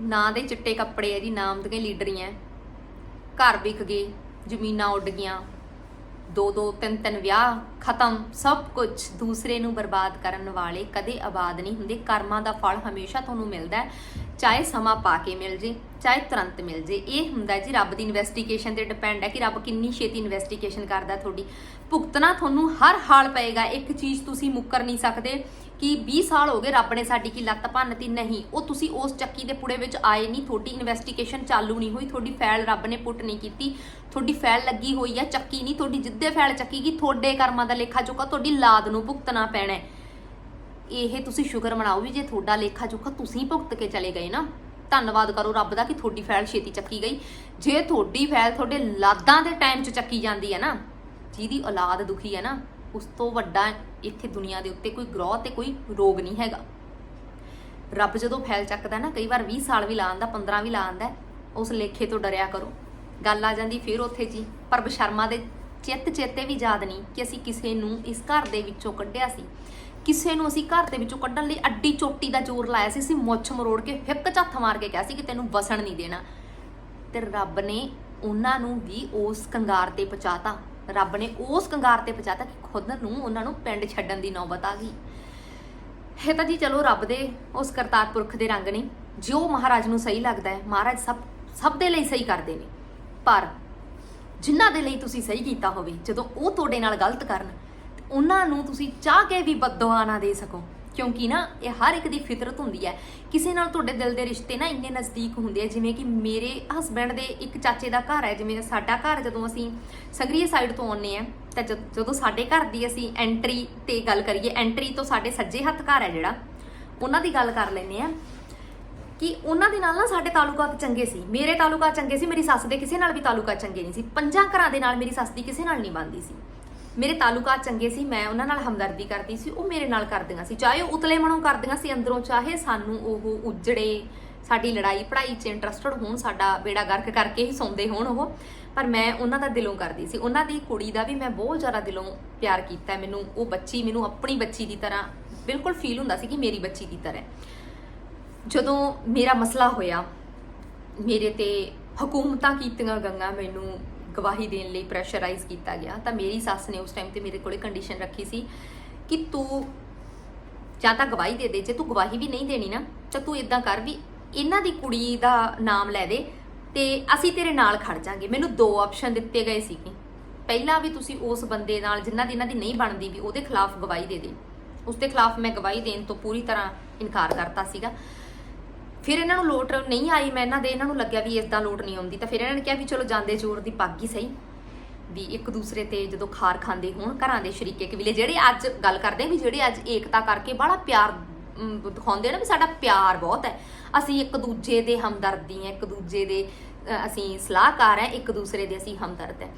S1: ਨਾ ਦੇ ਚਿੱਟੇ ਕੱਪੜੇ ਆ ਜੀ ਨਾਮ ਦੀਆਂ ਲੀਡਰੀਆਂ, ਘਰ ਵਿਕ ਗਏ, ਜ਼ਮੀਨਾਂ ਉੱਡ ਗਈਆਂ। ਦੋ ਦੋ, ਤਿੰਨ ਤਿੰਨ ਵਿਆਹ ਖਤਮ, ਸਭ ਕੁਝ ਦੂਸਰੇ ਨੂੰ ਬਰਬਾਦ ਕਰਨ ਵਾਲੇ ਕਦੇ ਆਬਾਦ ਨਹੀਂ ਹੁੰਦੇ। ਕਰਮਾਂ ਦਾ ਫਲ ਹਮੇਸ਼ਾ ਤੁਹਾਨੂੰ ਮਿਲਦਾ ਹੈ, ਚਾਹੇ ਸਮਾਂ ਪਾ ਕੇ ਮਿਲ ਜੇ, ਚਾਹੇ ਤੁਰੰਤ ਮਿਲ ਜੇ। ਇਹ ਹੁੰਦਾ ਜੀ, ਰੱਬ ਦੀ ਇਨਵੈਸਟੀਗੇਸ਼ਨ ਤੇ ਡਿਪੈਂਡ ਹੈ ਕਿ ਰੱਬ ਕਿੰਨੀ ਛੇਤੀ ਇਨਵੈਸਟੀਗੇਸ਼ਨ ਕਰਦਾ ਤੁਹਾਡੀ। ਭੁਗਤਣਾ ਤੁਹਾਨੂੰ ਹਰ ਹਾਲ ਪਏਗਾ, ਇੱਕ ਚੀਜ਼ ਤੁਸੀਂ ਮੁੱਕਰ ਨਹੀਂ ਸਕਦੇ। ਕਿ 20 ਸਾਲ ਹੋ ਗਏ ਰੱਬ ਨੇ ਸਾਡੀ ਕੀ ਲੱਤ ਭੰਨਤੀ ਨਹੀਂ। ਉਹ ਤੁਸੀਂ ਉਸ ਚੱਕੀ ਦੇ ਪੁੜੇ ਵਿੱਚ ਆਏ ਨਹੀਂ, ਤੁਹਾਡੀ ਇਨਵੈਸਟੀਗੇਸ਼ਨ ਚਾਲੂ ਨਹੀਂ ਹੋਈ, ਤੁਹਾਡੀ ਫੈਲ ਰੱਬ ਨੇ ਪੁੱਟ ਨਹੀਂ ਕੀਤੀ, ਤੁਹਾਡੀ ਫੈਲ ਲੱਗੀ ਹੋਈ ਹੈ ਚੱਕੀ ਨਹੀਂ, ਤੁਹਾਡੀ ਜਿੱਦੇ ਚੱਕੀ ਗਈ, ਤੁਹਾਡੇ ਕਰਮਾਂ ਦਾ ਲੇਖਾ ਚੁੱਕਾ, ਤੁਹਾਡੀ ਲਾਦ ਨੂੰ ਭੁਗਤਣਾ ਪੈਣਾ ਇਹ ਤੁਸੀਂ ਸ਼ੁਕਰ ਮਨਾਓ ਵੀ ਜੇ ਤੁਹਾਡਾ ਲੇਖਾ ਚੁੱਕਾ, ਤੁਸੀਂ ਭੁਗਤ ਕੇ ਚਲੇ ਗਏ ਨਾ। ਧੰਨਵਾਦ ਕਰੋ ਰੱਬ ਦਾ ਕਿ ਤੁਹਾਡੀ ਫੈਲ ਛੇਤੀ ਚੱਕੀ ਗਈ। ਜੇ ਤੁਹਾਡੀ ਫੈਲ ਤੁਹਾਡੇ ਲਾਦਾਂ ਦੇ ਟਾਈਮ 'ਚ ਚੱਕੀ ਜਾਂਦੀ ਹੈ ਨਾ, ਜਿਹਦੀ ਔਲਾਦ ਦੁਖੀ ਹੈ ਨਾ ਉਸ ਤੋਂ ਵੱਡਾ ਇੱਥੇ ਦੁਨੀਆ ਦੇ ਉੱਤੇ ਕੋਈ ਗ੍ਰਹਿ ਤੇ ਕੋਈ ਰੋਗ ਨਹੀਂ ਹੈਗਾ। ਰੱਬ ਜਦੋਂ ਫੈਲ ਚੱਕਦਾ ਨਾ, ਕਈ ਵਾਰ 20 ਸਾਲ ਵੀ ਲਾ ਆਂਦਾ 15 ਵੀ ਲਾ ਆਂਦਾ ਉਸ ਲੇਖੇ ਤੋਂ ਡਰਿਆ ਕਰੋ। ਗੱਲ ਆ ਜਾਂਦੀ ਫਿਰ ਉੱਥੇ ਜੀ। ਪਰ ਬਸ਼ਰਮਾ ਦੇ ਚਿੱਤ ਚੇਤੇ ਵੀ ਯਾਦ ਨਹੀਂ ਕਿ ਅਸੀਂ ਕਿਸੇ ਨੂੰ ਇਸ ਘਰ ਦੇ ਵਿੱਚੋਂ ਕੱਢਿਆ ਸੀ। ਕਿਸੇ ਨੂੰ ਅਸੀਂ ਘਰ ਦੇ ਵਿੱਚੋਂ ਕੱਢਣ ਲਈ ਅੱਡੀ ਚੋਟੀ ਦਾ ਜ਼ੋਰ ਲਾਇਆ ਸੀ, ਅਸੀਂ ਮੁੱਛ ਮਰੋੜ ਕੇ, ਹਿੱਕ ਝੱਥ ਮਾਰ ਕੇ ਕਿਹਾ ਸੀ ਕਿ ਤੈਨੂੰ ਵਸਣ ਨਹੀਂ ਦੇਣਾ। ਤੇ ਰੱਬ ਨੇ ਉਹਨਾਂ ਨੂੰ ਵੀ ਉਸ ਕੰਗਾਰ ਤੇ ਪਹੁੰਚਾਤਾ। ਰੱਬ ਨੇ ਉਸ ਕੰਗਾਰ ਤੇ ਪਹੁੰਚਾਤਾ ਕਿ ਖੁਦ ਨੂੰ ਉਹਨਾਂ ਨੂੰ ਪਿੰਡ ਛੱਡਣ ਦੀ ਨੌਬਤ ਆ ਗਈ। ਇਹ ਤਾਂ ਜੀ ਚਲੋ ਰੱਬ ਦੇ, ਉਸ ਕਰਤਾਰ ਪੁਰਖ ਦੇ ਰੰਗ ਨੇ। ਜੋ ਮਹਾਰਾਜ ਨੂੰ ਸਹੀ ਲੱਗਦਾ ਹੈ, ਮਹਾਰਾਜ ਸਭ ਸਭ ਦੇ ਲਈ ਸਹੀ ਕਰਦੇ ਨੇ। ਪਰ ਜਿਨ੍ਹਾਂ ਦੇ ਲਈ ਤੁਸੀਂ ਸਹੀ ਕੀਤਾ ਹੋਵੇ, ਜਦੋਂ ਉਹ ਤੁਹਾਡੇ ਨਾਲ ਗਲਤ ਕਰਨ ਉਹਨਾਂ ਨੂੰ ਤੁਸੀਂ ਚਾਹ ਕੇ ਵੀ ਬਦਦੁਆ ਨਾ ਦੇ ਸਕੋ। ਕਿਉਂਕਿ ਨਾ, ਇਹ ਹਰ ਇੱਕ ਦੀ ਫਿਤਰਤ ਹੁੰਦੀ ਹੈ ਕਿਸੇ ਨਾਲ ਤੁਹਾਡੇ ਦਿਲ ਦੇ ਰਿਸ਼ਤੇ ਨਾ ਇੰਨੇ ਨਜ਼ਦੀਕ ਹੁੰਦੇ ਆ, ਜਿਵੇਂ ਕਿ ਮੇਰੇ ਹਸਬੰਡ ਦੇ ਇੱਕ ਚਾਚੇ ਦਾ ਘਰ ਹੈ, ਜਿਵੇਂ ਸਾਡਾ ਘਰ ਜਦੋਂ ਅਸੀਂ ਸਗਰੀਏ ਸਾਈਡ ਤੋਂ ਆਉਂਦੇ ਆ ਤਾਂ ਜਦ- ਜਦੋਂ ਸਾਡੇ ਘਰ ਦੀ ਅਸੀਂ ਐਂਟਰੀ ਤੇ ਗੱਲ ਕਰੀਏ ਐਂਟਰੀ ਤੋਂ ਸਾਡੇ ਸੱਜੇ ਹੱਥ ਘਰ ਹੈ ਜਿਹੜਾ, ਉਹਨਾਂ ਦੀ ਗੱਲ ਕਰ ਲੈਂਦੇ ਆ ਕਿ ਉਹਨਾਂ ਦੇ ਨਾਲ ਨਾ ਸਾਡੇ ਤਾਲੁਕਾਤ ਚੰਗੇ ਸੀ, ਮੇਰੇ ਤਾਲੁਕਾਤ ਚੰਗੇ ਸੀ, ਮੇਰੀ ਸੱਸ ਦੇ ਕਿਸੇ ਨਾਲ ਵੀ ਤਾਲੁਕਾਤ ਚੰਗੇ ਨਹੀਂ ਸੀ, ਪੰਜਾਂ ਘਰਾਂ ਦੇ ਨਾਲ ਮੇਰੀ ਸੱਸ ਦੀ ਕਿਸੇ ਨਾਲ ਨਹੀਂ ਬਣਦੀ ਸੀ। ਮੇਰੇ ਤਾਲੁਕਾਤ ਚੰਗੇ ਸੀ, ਮੈਂ ਉਹਨਾਂ ਨਾਲ ਹਮਦਰਦੀ ਕਰਦੀ ਸੀ, ਉਹ ਮੇਰੇ ਨਾਲ ਕਰਦੀਆਂ ਸੀ। ਚਾਹੇ ਉਹ ਉਤਲੇ ਮਨੋਂ ਕਰਦੀਆਂ ਸੀ ਅੰਦਰੋਂ, ਚਾਹੇ ਸਾਨੂੰ ਉਹ ਉਜੜੇ, ਸਾਡੀ ਲੜਾਈ ਪੜ੍ਹਾਈ 'ਚ ਇੰਟਰਸਟਡ ਹੋਣ, ਸਾਡਾ ਬੇੜਾ ਗਰਕ ਕਰਕੇ ਹੀ ਸੌਂਦੇ ਹੋਣ ਉਹ, ਪਰ ਮੈਂ ਉਹਨਾਂ ਦਾ ਦਿਲੋਂ ਕਰਦੀ ਸੀ। ਉਹਨਾਂ ਦੀ ਕੁੜੀ ਦਾ ਵੀ ਮੈਂ ਬਹੁਤ ਜ਼ਿਆਦਾ ਦਿਲੋਂ ਪਿਆਰ ਕੀਤਾ ਮੈਨੂੰ ਉਹ ਬੱਚੀ, ਮੈਨੂੰ ਆਪਣੀ ਬੱਚੀ ਦੀ ਤਰ੍ਹਾਂ ਬਿਲਕੁਲ ਫੀਲ ਹੁੰਦਾ ਸੀ ਕਿ ਮੇਰੀ ਬੱਚੀ ਦੀ ਤਰ੍ਹਾਂ ਜਦੋਂ ਮੇਰਾ ਮਸਲਾ ਹੋਇਆ, ਮੇਰੇ ਤੇ ਹਕੂਮਤਾਂ ਕੀਤੀਆਂ ਗੰਗਾ ਮੈਨੂੰ ਗਵਾਹੀ ਦੇਣ ਲਈ ਪ੍ਰੈਸ਼ਰਾਈਜ਼ ਕੀਤਾ ਗਿਆ। ਤਾਂ ਮੇਰੀ ਸੱਸ ਨੇ ਉਸ ਟਾਈਮ ਤੇ ਮੇਰੇ ਕੋਲੇ ਕੰਡੀਸ਼ਨ ਰੱਖੀ ਸੀ ਕਿ ਤੂੰ ਜਾਂ ਤਾਂ ਗਵਾਹੀ ਦੇ ਦੇ। ਜੇ ਤੂੰ ਗਵਾਹੀ ਵੀ ਨਹੀਂ ਦੇਣੀ ਨਾ, ਤਾਂ ਤੂੰ ਇਦਾਂ ਕਰ ਵੀ ਇਹਨਾਂ ਦੀ ਕੁੜੀ ਦਾ ਨਾਮ ਲੈ ਦੇ ਤੇ ਅਸੀਂ ਤੇਰੇ ਨਾਲ ਖੜ ਜਾਾਂਗੇ। ਮੈਨੂੰ ਦੋ ਆਪਸ਼ਨ ਦਿੱਤੇ ਗਏ ਸੀਗੇ। ਪਹਿਲਾ ਵੀ ਤੁਸੀਂ ਉਸ ਬੰਦੇ ਨਾਲ ਜਿਨ੍ਹਾਂ ਦੀ ਇਹਨਾਂ ਦੀ ਨਹੀਂ ਬਣਦੀ ਵੀ ਉਹਦੇ ਖਿਲਾਫ ਗਵਾਹੀ ਦੇ ਦੇ। ਉਸ ਦੇ ਖਿਲਾਫ ਮੈਂ ਗਵਾਹੀ ਦੇਣ ਤੋਂ ਪੂਰੀ ਤਰ੍ਹਾਂ ਇਨਕਾਰ ਕਰਤਾ ਸੀਗਾ। ਫਿਰ ਇਹਨਾਂ ਨੂੰ ਲੋਟ ਨਹੀਂ ਆਈ, ਮੈਂ ਇਹਨਾਂ ਦੇ, ਇਹਨਾਂ ਨੂੰ ਲੱਗਿਆ ਵੀ ਇਸ ਦਾ ਲੋਟ ਨਹੀਂ ਆਉਂਦੀ, ਤਾਂ ਫਿਰ ਇਹਨਾਂ ਨੇ ਕਿਹਾ ਵੀ ਚਲੋ ਜਾਂਦੇ ਜੋਰ ਦੀ ਪੱਗ ਹੀ ਸਹੀ, ਵੀ ਇੱਕ ਦੂਸਰੇ ਤੇ ਜਦੋਂ ਖਾਰ ਖਾਂਦੇ ਹੋਣ ਘਰਾਂ ਦੇ ਸ਼ਰੀਕੇ ਕਬੀਲੇ ਜਿਹੜੇ ਅੱਜ ਗੱਲ ਕਰਦੇ ਆ ਵੀ ਜਿਹੜੇ ਅੱਜ ਏਕਤਾ ਕਰਕੇ ਬੜਾ ਪਿਆਰ ਦਿਖਾਉਂਦੇ ਆ ਨਾ ਵੀ ਸਾਡਾ ਪਿਆਰ ਬਹੁਤ ਹੈ। ਅਸੀਂ ਇੱਕ ਦੂਜੇ ਦੇ ਹਮਦਰਦੀ ਹੈ, ਇੱਕ ਦੂਜੇ ਦੇ ਅਸੀਂ ਸਲਾਹਕਾਰ ਹੈ, ਇੱਕ ਦੂਸਰੇ ਦੇ ਅਸੀਂ ਹਮਦਰਦ ਹੈ।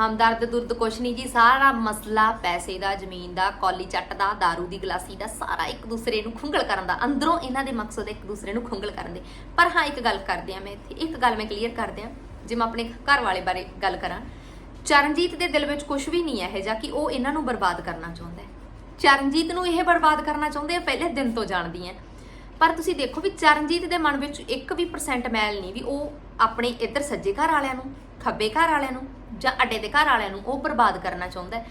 S1: ਹਮਦਰਦ ਦੁਰਦ ਕੁਛ ਨਹੀਂ ਜੀ, ਸਾਰਾ ਮਸਲਾ ਪੈਸੇ ਦਾ, ਜ਼ਮੀਨ ਦਾ, ਕੌਲੀ ਚੱਟ ਦਾ, दारू ਦੀ ਗਲਾਸੀ ਦਾ, ਸਾਰਾ ਇੱਕ ਦੂਸਰੇ ਨੂੰ ਖੁੰਗਲ ਕਰਨ ਦਾ। ਅੰਦਰੋਂ ਇਹਨਾਂ ਦੇ ਮਕਸਦ ਇੱਕ ਦੂਸਰੇ ਨੂੰ ਖੁੰਗਲ ਕਰਨ ਦੇ। ਪਰ ਹਾਂ, ਇੱਕ ਗੱਲ ਕਰਦੇ ਆ ਮੈਂ ਇੱਥੇ। ਇੱਕ ਗੱਲ ਮੈਂ ਕਲੀਅਰ ਕਰਦੇ ਆ ਜੇ ਮੈਂ ਆਪਣੇ ਘਰ ਵਾਲੇ ਬਾਰੇ ਗੱਲ ਕਰਾਂ। ਚਰਨਜੀਤ ਦੇ ਦਿਲ ਵਿੱਚ ਕੁਝ ਵੀ ਨਹੀਂ ਹੈ ਇਹ ਜਾਂ ਕਿ ਉਹ ਇਹਨਾਂ ਨੂੰ ਬਰਬਾਦ ਕਰਨਾ ਚਾਹੁੰਦਾ ਹੈ। ਚਰਨਜੀਤ ਨੂੰ ਇਹ ਬਰਬਾਦ ਕਰਨਾ ਚਾਹੁੰਦੇ ਆ, ਪਹਿਲੇ ਦਿਨ ਤੋਂ ਜਾਣਦੀ ਹੈ। ਪਰ ਤੁਸੀਂ ਦੇਖੋ ਵੀ ਚਰਨਜੀਤ ਦੇ ਮਨ ਵਿੱਚ ਇੱਕ ਵੀ ਪਰਸੈਂਟ ਮੈਲ ਨਹੀਂ ਵੀ ਉਹ ਆਪਣੇ ਇੱਧਰ ਸੱਜੇ ਘਰ ਵਾਲਿਆਂ ਨੂੰ ਖੱਬੇ ਘਰ ਵਾਲਿਆਂ ਨੂੰ ਜਾਂ ਅੱਡੇ ਦੇ ਘਰ ਵਾਲਿਆਂ ਨੂੰ ਉਹ ਬਰਬਾਦ ਕਰਨਾ ਚਾਹੁੰਦਾ ਹੈ।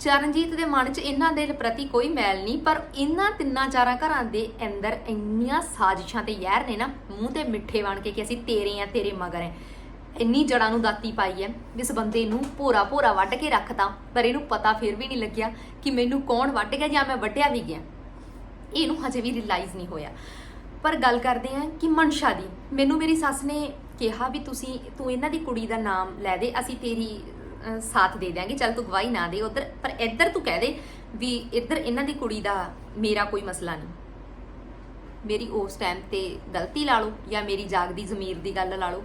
S1: ਚਰਨਜੀਤ ਦੇ ਮਨ 'ਚ ਇਹਨਾਂ ਦੇ ਪ੍ਰਤੀ ਕੋਈ ਮੈਲ ਨਹੀਂ, ਪਰ ਇਹਨਾਂ ਤਿੰਨਾਂ ਚਾਰਾਂ ਘਰਾਂ ਦੇ ਅੰਦਰ ਇੰਨੀਆਂ ਸਾਜ਼ਿਸ਼ਾਂ ਤੇ ਯਾਰ ਨੇ ਨਾ, ਮੂੰਹ ਤੇ ਮਿੱਠੇ ਬਣ ਕੇ ਕਿ ਅਸੀਂ ਤੇਰੇ ਆ, ਤੇਰੇ ਮਗਰ ਹੈ ਇੰਨੀ ਜੜਾਂ ਨੂੰ ਦਾਤੀ ਪਾਈ ਹੈ ਵੀ ਇਸ ਬੰਦੇ ਨੂੰ ਭੋਰਾ ਭੋਰਾ ਵੱਢ ਕੇ ਰੱਖਤਾ ਪਰ ਇਹਨੂੰ ਪਤਾ ਫਿਰ ਵੀ ਨਹੀਂ ਲੱਗਿਆ ਕਿ ਮੈਨੂੰ ਕੌਣ ਵੱਢ ਗਿਆ ਜਾਂ ਮੈਂ ਵੱਢਿਆ ਵੀ ਗਿਆ। ਇਹਨੂੰ ਹਜੇ ਵੀ ਰਿਅਲਾਈਜ਼ ਨਹੀਂ ਹੋਇਆ। ਪਰ ਗੱਲ ਕਰਦੇ ਆ ਕਿ ਮਨਸ਼ਾ ਦੀ, ਮੈਨੂੰ ਮੇਰੀ ਸੱਸ ਨੇ ਕਿਹਾ ਵੀ ਤੁਸੀਂ, ਤੂੰ ਇਹਨਾਂ ਦੀ ਕੁੜੀ ਦਾ ਨਾਮ ਲੈ ਦੇ, ਅਸੀਂ ਤੇਰੀ ਸਾਥ ਦੇ ਦਿਆਂਗੇ, ਚੱਲ ਤੂੰ ਗਵਾਹੀ ਨਾ ਦੇ ਉਧਰ, ਪਰ ਇੱਧਰ ਤੂੰ ਕਹਿ ਦੇ ਵੀ ਇੱਧਰ ਇਹਨਾਂ ਦੀ ਕੁੜੀ ਦਾ ਮੇਰਾ ਕੋਈ ਮਸਲਾ ਨਹੀਂ। ਮੇਰੀ ਉਸ ਟਾਈਮ ਤੇ ਗਲਤੀ ਲਾ ਲਓ ਜਾਂ ਮੇਰੀ ਜਾਗਦੀ ਜ਼ਮੀਰ ਦੀ ਗੱਲ ਲਾ ਲਓ।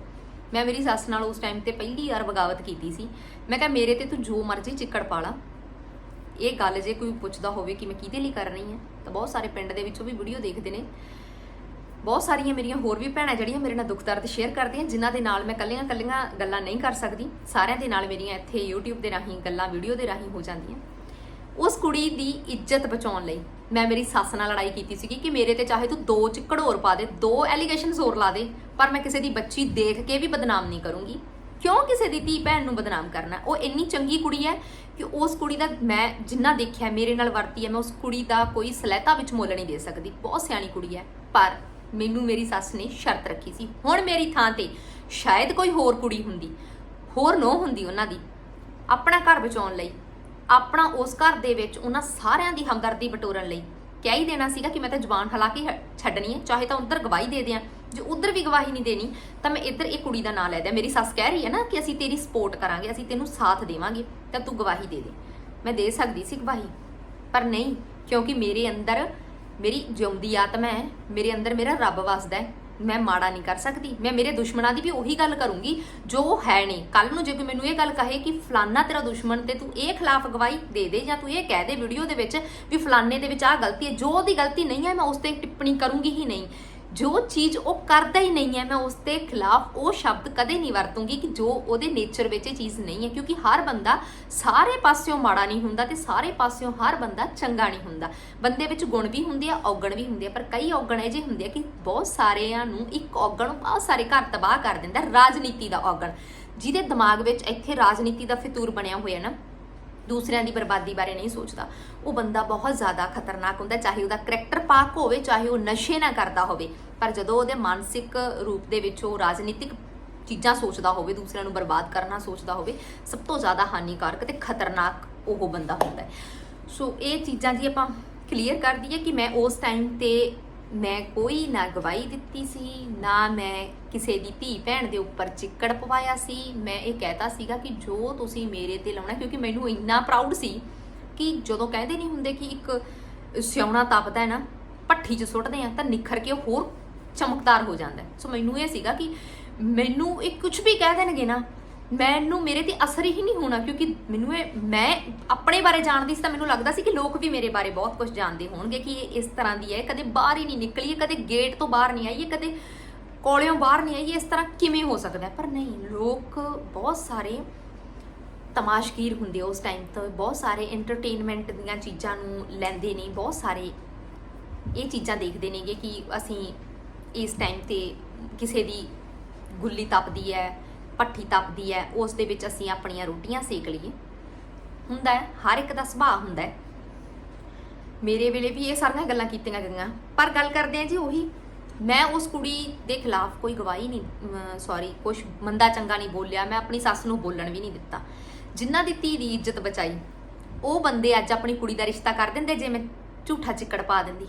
S1: ਮੈਂ ਮੇਰੀ ਸੱਸ ਨਾਲ ਉਸ ਟਾਈਮ ਤੇ ਪਹਿਲੀ ਵਾਰ ਬਗਾਵਤ ਕੀਤੀ ਸੀ। ਮੈਂ ਕਿਹਾ, ਮੇਰੇ ਤੇ ਤੂੰ ਜੋ ਮਰਜ਼ੀ ਚਿੱਕੜ ਪਾ ਲਾ। ਇਹ ਗੱਲ ਜੇ ਕੋਈ ਪੁੱਛਦਾ ਹੋਵੇ ਕਿ ਮੈਂ ਕਿਹਦੇ ਲਈ ਕਰ ਰਹੀ ਹਾਂ, ਤਾਂ ਬਹੁਤ ਸਾਰੇ ਪਿੰਡ ਦੇ ਵਿੱਚੋਂ ਵੀ ਵੀਡੀਓ ਦੇਖਦੇ ਨੇ। ਬਹੁਤ ਸਾਰੀਆਂ ਮੇਰੀਆਂ ਹੋਰ ਵੀ ਭੈਣਾਂ ਜਿਹੜੀਆਂ ਮੇਰੇ ਨਾਲ ਦੁੱਖ ਦਰਦ ਸ਼ੇਅਰ ਕਰਦੀਆਂ, ਜਿਨ੍ਹਾਂ ਦੇ ਨਾਲ ਮੈਂ ਕੱਲੀਆਂ ਕੱਲੀਆਂ ਗੱਲਾਂ ਨਹੀਂ ਕਰ ਸਕਦੀ, ਸਾਰਿਆਂ ਦੇ ਨਾਲ ਮੇਰੀਆਂ ਇੱਥੇ YouTube ਦੇ ਰਾਹੀਂ ਗੱਲਾਂ ਵੀਡੀਓ ਦੇ ਰਾਹੀਂ ਹੋ ਜਾਂਦੀਆਂ। ਉਸ ਕੁੜੀ ਦੀ ਇੱਜ਼ਤ ਬਚਾਉਣ ਲਈ ਮੈਂ ਮੇਰੀ ਸੱਸ ਨਾਲ ਲੜਾਈ ਕੀਤੀ ਸੀਗੀ ਕਿ ਮੇਰੇ ਤੇ ਚਾਹੇ ਤੂੰ ਦੋ 'ਚ ਘੜੋਰ ਪਾ ਦੇ, ਦੋ ਐਲੀਗੇਸ਼ਨਸ ਹੋਰ ਲਾ ਦੇ, ਪਰ ਮੈਂ ਕਿਸੇ ਦੀ ਬੱਚੀ ਦੇਖ ਕੇ ਵੀ ਬਦਨਾਮ ਨਹੀਂ ਕਰੂੰਗੀ। ਕਿਉਂ ਕਿਸੇ ਦੀ ਧੀ ਭੈਣ ਨੂੰ ਬਦਨਾਮ ਕਰਨਾ? ਉਹ ਇੰਨੀ ਚੰਗੀ ਕੁੜੀ ਹੈ ਕਿ ਉਸ ਕੁੜੀ ਦਾ ਮੈਂ ਜਿੰਨਾ ਦੇਖਿਆ, ਮੇਰੇ ਨਾਲ ਵਰਤੀ ਹੈ, ਮੈਂ ਉਸ ਕੁੜੀ ਦਾ ਕੋਈ ਸਲਹਿਤਾ ਵਿੱਚ ਮੁੱਲ ਨਹੀਂ ਦੇ ਸਕਦੀ। ਬਹੁਤ ਸਿਆਣੀ ਕੁੜੀ ਹੈ, ਪਰ ਮੈਨੂੰ ਮੇਰੀ ਸੱਸ ਨੇ ਸ਼ਰਤ ਰੱਖੀ ਸੀ। ਹੁਣ ਮੇਰੀ ਥਾਂ ਤੇ ਸ਼ਾਇਦ ਕੋਈ ਹੋਰ ਕੁੜੀ ਹੁੰਦੀ। ਹੋਰ ਨੋ ਹੁੰਦੀ ਉਹਨਾਂ ਦੀ। ਆਪਣਾ ਘਰ ਬਚਾਉਣ ਲਈ। ਆਪਣਾ ਉਸ ਘਰ ਦੇ ਵਿੱਚ ਉਹਨਾਂ ਸਾਰਿਆਂ ਦੀ ਹਮਦਰਦੀ ਬਟੋਰਨ ਲਈ। ਕਹਿ ਹੀ ਦੇਣਾ ਸੀਗਾ ਕਿ ਮੈਂ ਤਾਂ ਜ਼ੁਬਾਨ ਹਲਾ ਕੇ ਛੱਡਣੀ ਹੈ। ਚਾਹੇ ਤਾਂ ਉਧਰ ਗਵਾਹੀ ਦੇ ਦਿਆਂ। ਜੇ ਉਧਰ ਵੀ ਗਵਾਹੀ ਨਹੀਂ ਦੇਣੀ, ਤਾਂ ਮੈਂ ਇੱਧਰ ਇਹ ਕੁੜੀ ਦਾ ਨਾਂ ਲੈ ਦਿਆਂ। ਮੇਰੀ ਸੱਸ ਕਹਿ ਰਹੀ ਹੈ ਨਾ ਕਿ ਅਸੀਂ ਤੇਰੀ ਸਪੋਰਟ ਕਰਾਂਗੇ, ਅਸੀਂ ਤੈਨੂੰ ਸਾਥ ਦੇਵਾਂਗੇ, ਤਾਂ ਤੂੰ ਗਵਾਹੀ ਦੇ ਦੇ। ਮੈਂ ਦੇ ਸਕਦੀ ਸੀ ਗਵਾਹੀ। ਪਰ ਨਹੀਂ, ਕਿਉਂਕਿ ਮੇਰੇ ਅੰਦਰ ਮੇਰੀ ਜਿਉਂਦੀ ਆਤਮਾ ਹੈ ਮੇਰੇ ਅੰਦਰ ਮੇਰਾ ਰੱਬ ਵਸਦਾ ਹੈ। ਮੈਂ ਮਾੜਾ ਨਹੀਂ ਕਰ ਸਕਦੀ। ਮੈਂ ਮੇਰੇ ਦੁਸ਼ਮਣਾਂ ਦੀ ਵੀ ਉਹੀ ਗੱਲ ਕਰੂੰਗੀ, ਜੋ ਹੈ ਨਹੀਂ। ਕੱਲ ਨੂੰ ਜੇ ਕੋਈ ਮੈਨੂੰ ਇਹ ਗੱਲ ਕਹੇ ਕਿ ਫਲਾਨਾ ਤੇਰਾ ਦੁਸ਼ਮਣ ਤੇ ਤੂੰ ਇਹ ਖਿਲਾਫ ਗਵਾਹੀ ਦੇ ਦੇ ਜਾਂ ਤੂੰ ਇਹ ਕਹਿ ਦੇ ਵੀਡੀਓ ਦੇ ਵਿੱਚ ਵੀ ਫਲਾਨੇ ਦੇ ਵਿੱਚ ਆਹ ਗਲਤੀ ਹੈ, ਜੋ ਉਹਦੀ ਗਲਤੀ ਨਹੀਂ ਹੈ, ਮੈਂ ਉਸ ਤੇ ਟਿੱਪਣੀ ਕਰੂੰਗੀ ਹੀ ਨਹੀਂ। ਜੋ ਚੀਜ਼ ਉਹ ਕਰਦਾ ਹੀ ਨਹੀਂ ਹੈ, ਮੈਂ ਉਸ ਦੇ ਖਿਲਾਫ ਉਹ ਸ਼ਬਦ ਕਦੇ ਨਹੀਂ ਵਰਤੂੰਗੀ ਕਿ ਜੋ ਉਹਦੇ ਨੇਚਰ ਵਿੱਚ ਇਹ ਚੀਜ਼ ਨਹੀਂ ਹੈ, ਕਿਉਂਕਿ ਹਰ ਬੰਦਾ ਸਾਰੇ ਪਾਸਿਓਂ ਮਾੜਾ ਨਹੀਂ ਹੁੰਦਾ ਤੇ ਸਾਰੇ ਪਾਸਿਓਂ ਹਰ ਬੰਦਾ ਚੰਗਾ ਨਹੀਂ ਹੁੰਦਾ। ਬੰਦੇ ਵਿੱਚ ਗੁਣ ਵੀ ਹੁੰਦੇ ਆ, ਔਗਣ ਵੀ ਹੁੰਦੇ ਆ, ਪਰ ਕਈ ਔਗਣ ਇਹ ਜਿਹੇ ਹੁੰਦੇ ਆ ਕਿ ਬਹੁਤ ਸਾਰਿਆਂ ਨੂੰ ਇੱਕ ਔਗਣ, ਬਹੁਤ ਸਾਰੇ ਘਰ ਤਬਾਹ ਕਰ ਦਿੰਦਾ ਰਾਜਨੀਤੀ ਦਾ ਔਗਣ। ਜਿਹਦੇ ਦਿਮਾਗ ਵਿੱਚ ਇੱਥੇ ਰਾਜਨੀਤੀ ਦਾ ਫਿਤੂਰ ਬਣਿਆ ਹੋਇਆ ਨਾ ਦੂਸਰਿਆਂ ਦੀ ਬਰਬਾਦੀ ਬਾਰੇ ਨਹੀਂ ਸੋਚਦਾ। ਉਹ ਬੰਦਾ ਬਹੁਤ ਜ਼ਿਆਦਾ ਖਤਰਨਾਕ ਹੁੰਦਾ, ਚਾਹੇ ਉਹਦਾ ਕਰੈਕਟਰ ਪਾਕ ਹੋਵੇ, ਚਾਹੇ ਉਹ ਨਸ਼ੇ ਨਾ ਕਰਦਾ ਹੋਵੇ। ਪਰ ਜਦੋਂ ਉਹਦੇ ਮਾਨਸਿਕ ਰੂਪ ਦੇ ਵਿੱਚ ਉਹ ਰਾਜਨੀਤਿਕ ਚੀਜ਼ਾਂ ਸੋਚਦਾ ਹੋਵੇ, ਦੂਸਰਿਆਂ ਨੂੰ ਬਰਬਾਦ ਕਰਨਾ ਸੋਚਦਾ ਹੋਵੇ, ਸਭ ਤੋਂ ਜ਼ਿਆਦਾ ਹਾਨੀਕਾਰਕ ਤੇ ਖਤਰਨਾਕ ਉਹ ਬੰਦਾ ਹੁੰਦਾ ਹੈ। ਸੋ ਇਹ ਚੀਜ਼ਾਂ ਜੀ ਆਪਾਂ ਕਲੀਅਰ ਕਰ ਦਈਏ ਕਿ ਮੈਂ ਉਸ ਟਾਈਮ ਤੇ ਮੈਂ ਕੋਈ ਨਾ ਗਵਾਹੀ ਦਿੱਤੀ ਸੀ, ਨਾ ਮੈਂ ਕਿਸੇ ਦੀ ਧੀ ਭੈਣ ਦੇ ਉੱਪਰ ਚਿੱਕੜ ਪਵਾਇਆ ਸੀ। ਮੈਂ ਇਹ ਕਹਿਤਾ ਸੀਗਾ ਕਿ ਜੋ ਤੁਸੀਂ ਮੇਰੇ ਤੇ ਲਾਉਣਾ, ਕਿਉਂਕਿ ਮੈਨੂੰ ਇੰਨਾ ਪ੍ਰਾਊਡ ਸੀ ਕਿ ਜਦੋਂ ਕਹਿੰਦੇ ਨਹੀਂ ਹੁੰਦੇ ਕਿ ਇੱਕ ਸਿਉਣਾ ਤਪਦਾ ਹੈ ਨਾ, ਭੱਠੀ 'ਚ ਸੁੱਟਦੇ ਆ ਤਾਂ ਨਿਖਰ ਕੇ ਉਹ ਹੋਰ ਚਮਕਦਾਰ ਹੋ ਜਾਂਦਾ ਸੋ ਮੈਨੂੰ ਇਹ ਸੀਗਾ ਕਿ ਮੈਨੂੰ ਇਹ ਕੁਝ ਵੀ ਕਹਿ ਦੇਣਗੇ ਨਾ ਮੈਨੂੰ ਮੇਰੇ ਤੇ ਅਸਰ ਹੀ ਨਹੀਂ ਹੋਣਾ, ਕਿਉਂਕਿ ਮੈਨੂੰ ਇਹ, ਮੈਂ ਆਪਣੇ ਬਾਰੇ ਜਾਣਦੀ ਸੀ ਤਾਂ ਮੈਨੂੰ ਲੱਗਦਾ ਸੀ ਕਿ ਲੋਕ ਵੀ ਮੇਰੇ ਬਾਰੇ ਬਹੁਤ ਕੁਝ ਜਾਣਦੇ ਹੋਣਗੇ ਕਿ ਇਹ ਇਸ ਤਰ੍ਹਾਂ ਦੀ ਹੈ ਕਦੇ ਬਾਹਰ ਹੀ ਨਹੀਂ ਨਿਕਲੀ ਕਦੇ ਗੇਟ ਤੋਂ ਬਾਹਰ ਨਹੀਂ ਆਈ ਕਦੇ ਕੋਲਿਓਂ ਬਾਹਰ ਨਹੀਂ ਆਈ, ਇਸ ਤਰ੍ਹਾਂ ਕਿਵੇਂ ਹੋ ਸਕਦਾ? ਪਰ ਨਹੀਂ, ਲੋਕ ਬਹੁਤ ਸਾਰੇ ਤਮਾਸ਼ਗੀਰ ਹੁੰਦੇ ਉਸ ਟਾਈਮ ਤੋਂ, ਬਹੁਤ ਸਾਰੇ ਐਂਟਰਟੇਨਮੈਂਟ ਦੀਆਂ ਚੀਜ਼ਾਂ ਨੂੰ ਲੈਂਦੇ ਨੇ, ਬਹੁਤ ਸਾਰੇ ਇਹ ਚੀਜ਼ਾਂ ਦੇਖਦੇ ਨੇਗੇ ਕਿ ਅਸੀਂ ਇਸ ਟਾਈਮ ਤੇ ਕਿਸੇ ਦੀ ਗੁੱਲੀ ਤਪਦੀ ਹੈ ਪੱਠੀ ਤਪਦੀ ਹੈ ਉਸ ਦੇ ਵਿੱਚ ਅਸੀਂ ਆਪਣੀਆਂ ਰੋਟੀਆਂ ਸੇਕ ਲਈਏ। ਹੁੰਦਾ ਹੈ, ਹਰ ਇੱਕ ਦਾ ਸੁਭਾਅ ਹੁੰਦਾ ਹੈ। ਮੇਰੇ ਵੇਲੇ ਵੀ ਇਹ ਸਾਰੀਆਂ ਗੱਲਾਂ ਕੀਤੀਆਂ ਗਈਆਂ। ਪਰ ਗੱਲ ਕਰਦੇ ਆ ਜੀ ਉਹੀ, ਮੈਂ ਉਸ ਕੁੜੀ ਦੇ ਖਿਲਾਫ ਕੋਈ ਗਵਾਹੀ ਨਹੀਂ ਸੌਰੀ ਕੁਝ ਮੰਦਾ ਚੰਗਾ ਨਹੀਂ ਬੋਲਿਆ, ਮੈਂ ਆਪਣੀ ਸੱਸ ਨੂੰ ਬੋਲਣ ਵੀ ਨਹੀਂ ਦਿੱਤਾ। ਜਿਨ੍ਹਾਂ ਦੀ ਧੀ ਦੀ ਇੱਜ਼ਤ ਬਚਾਈ, ਉਹ ਬੰਦੇ ਅੱਜ ਆਪਣੀ ਕੁੜੀ ਦਾ ਰਿਸ਼ਤਾ ਕਰ ਦਿੰਦੇ, ਜੇ ਮੈਂ ਝੂਠਾ ਚਿੱਕੜ ਪਾ ਦਿੰਦੀ।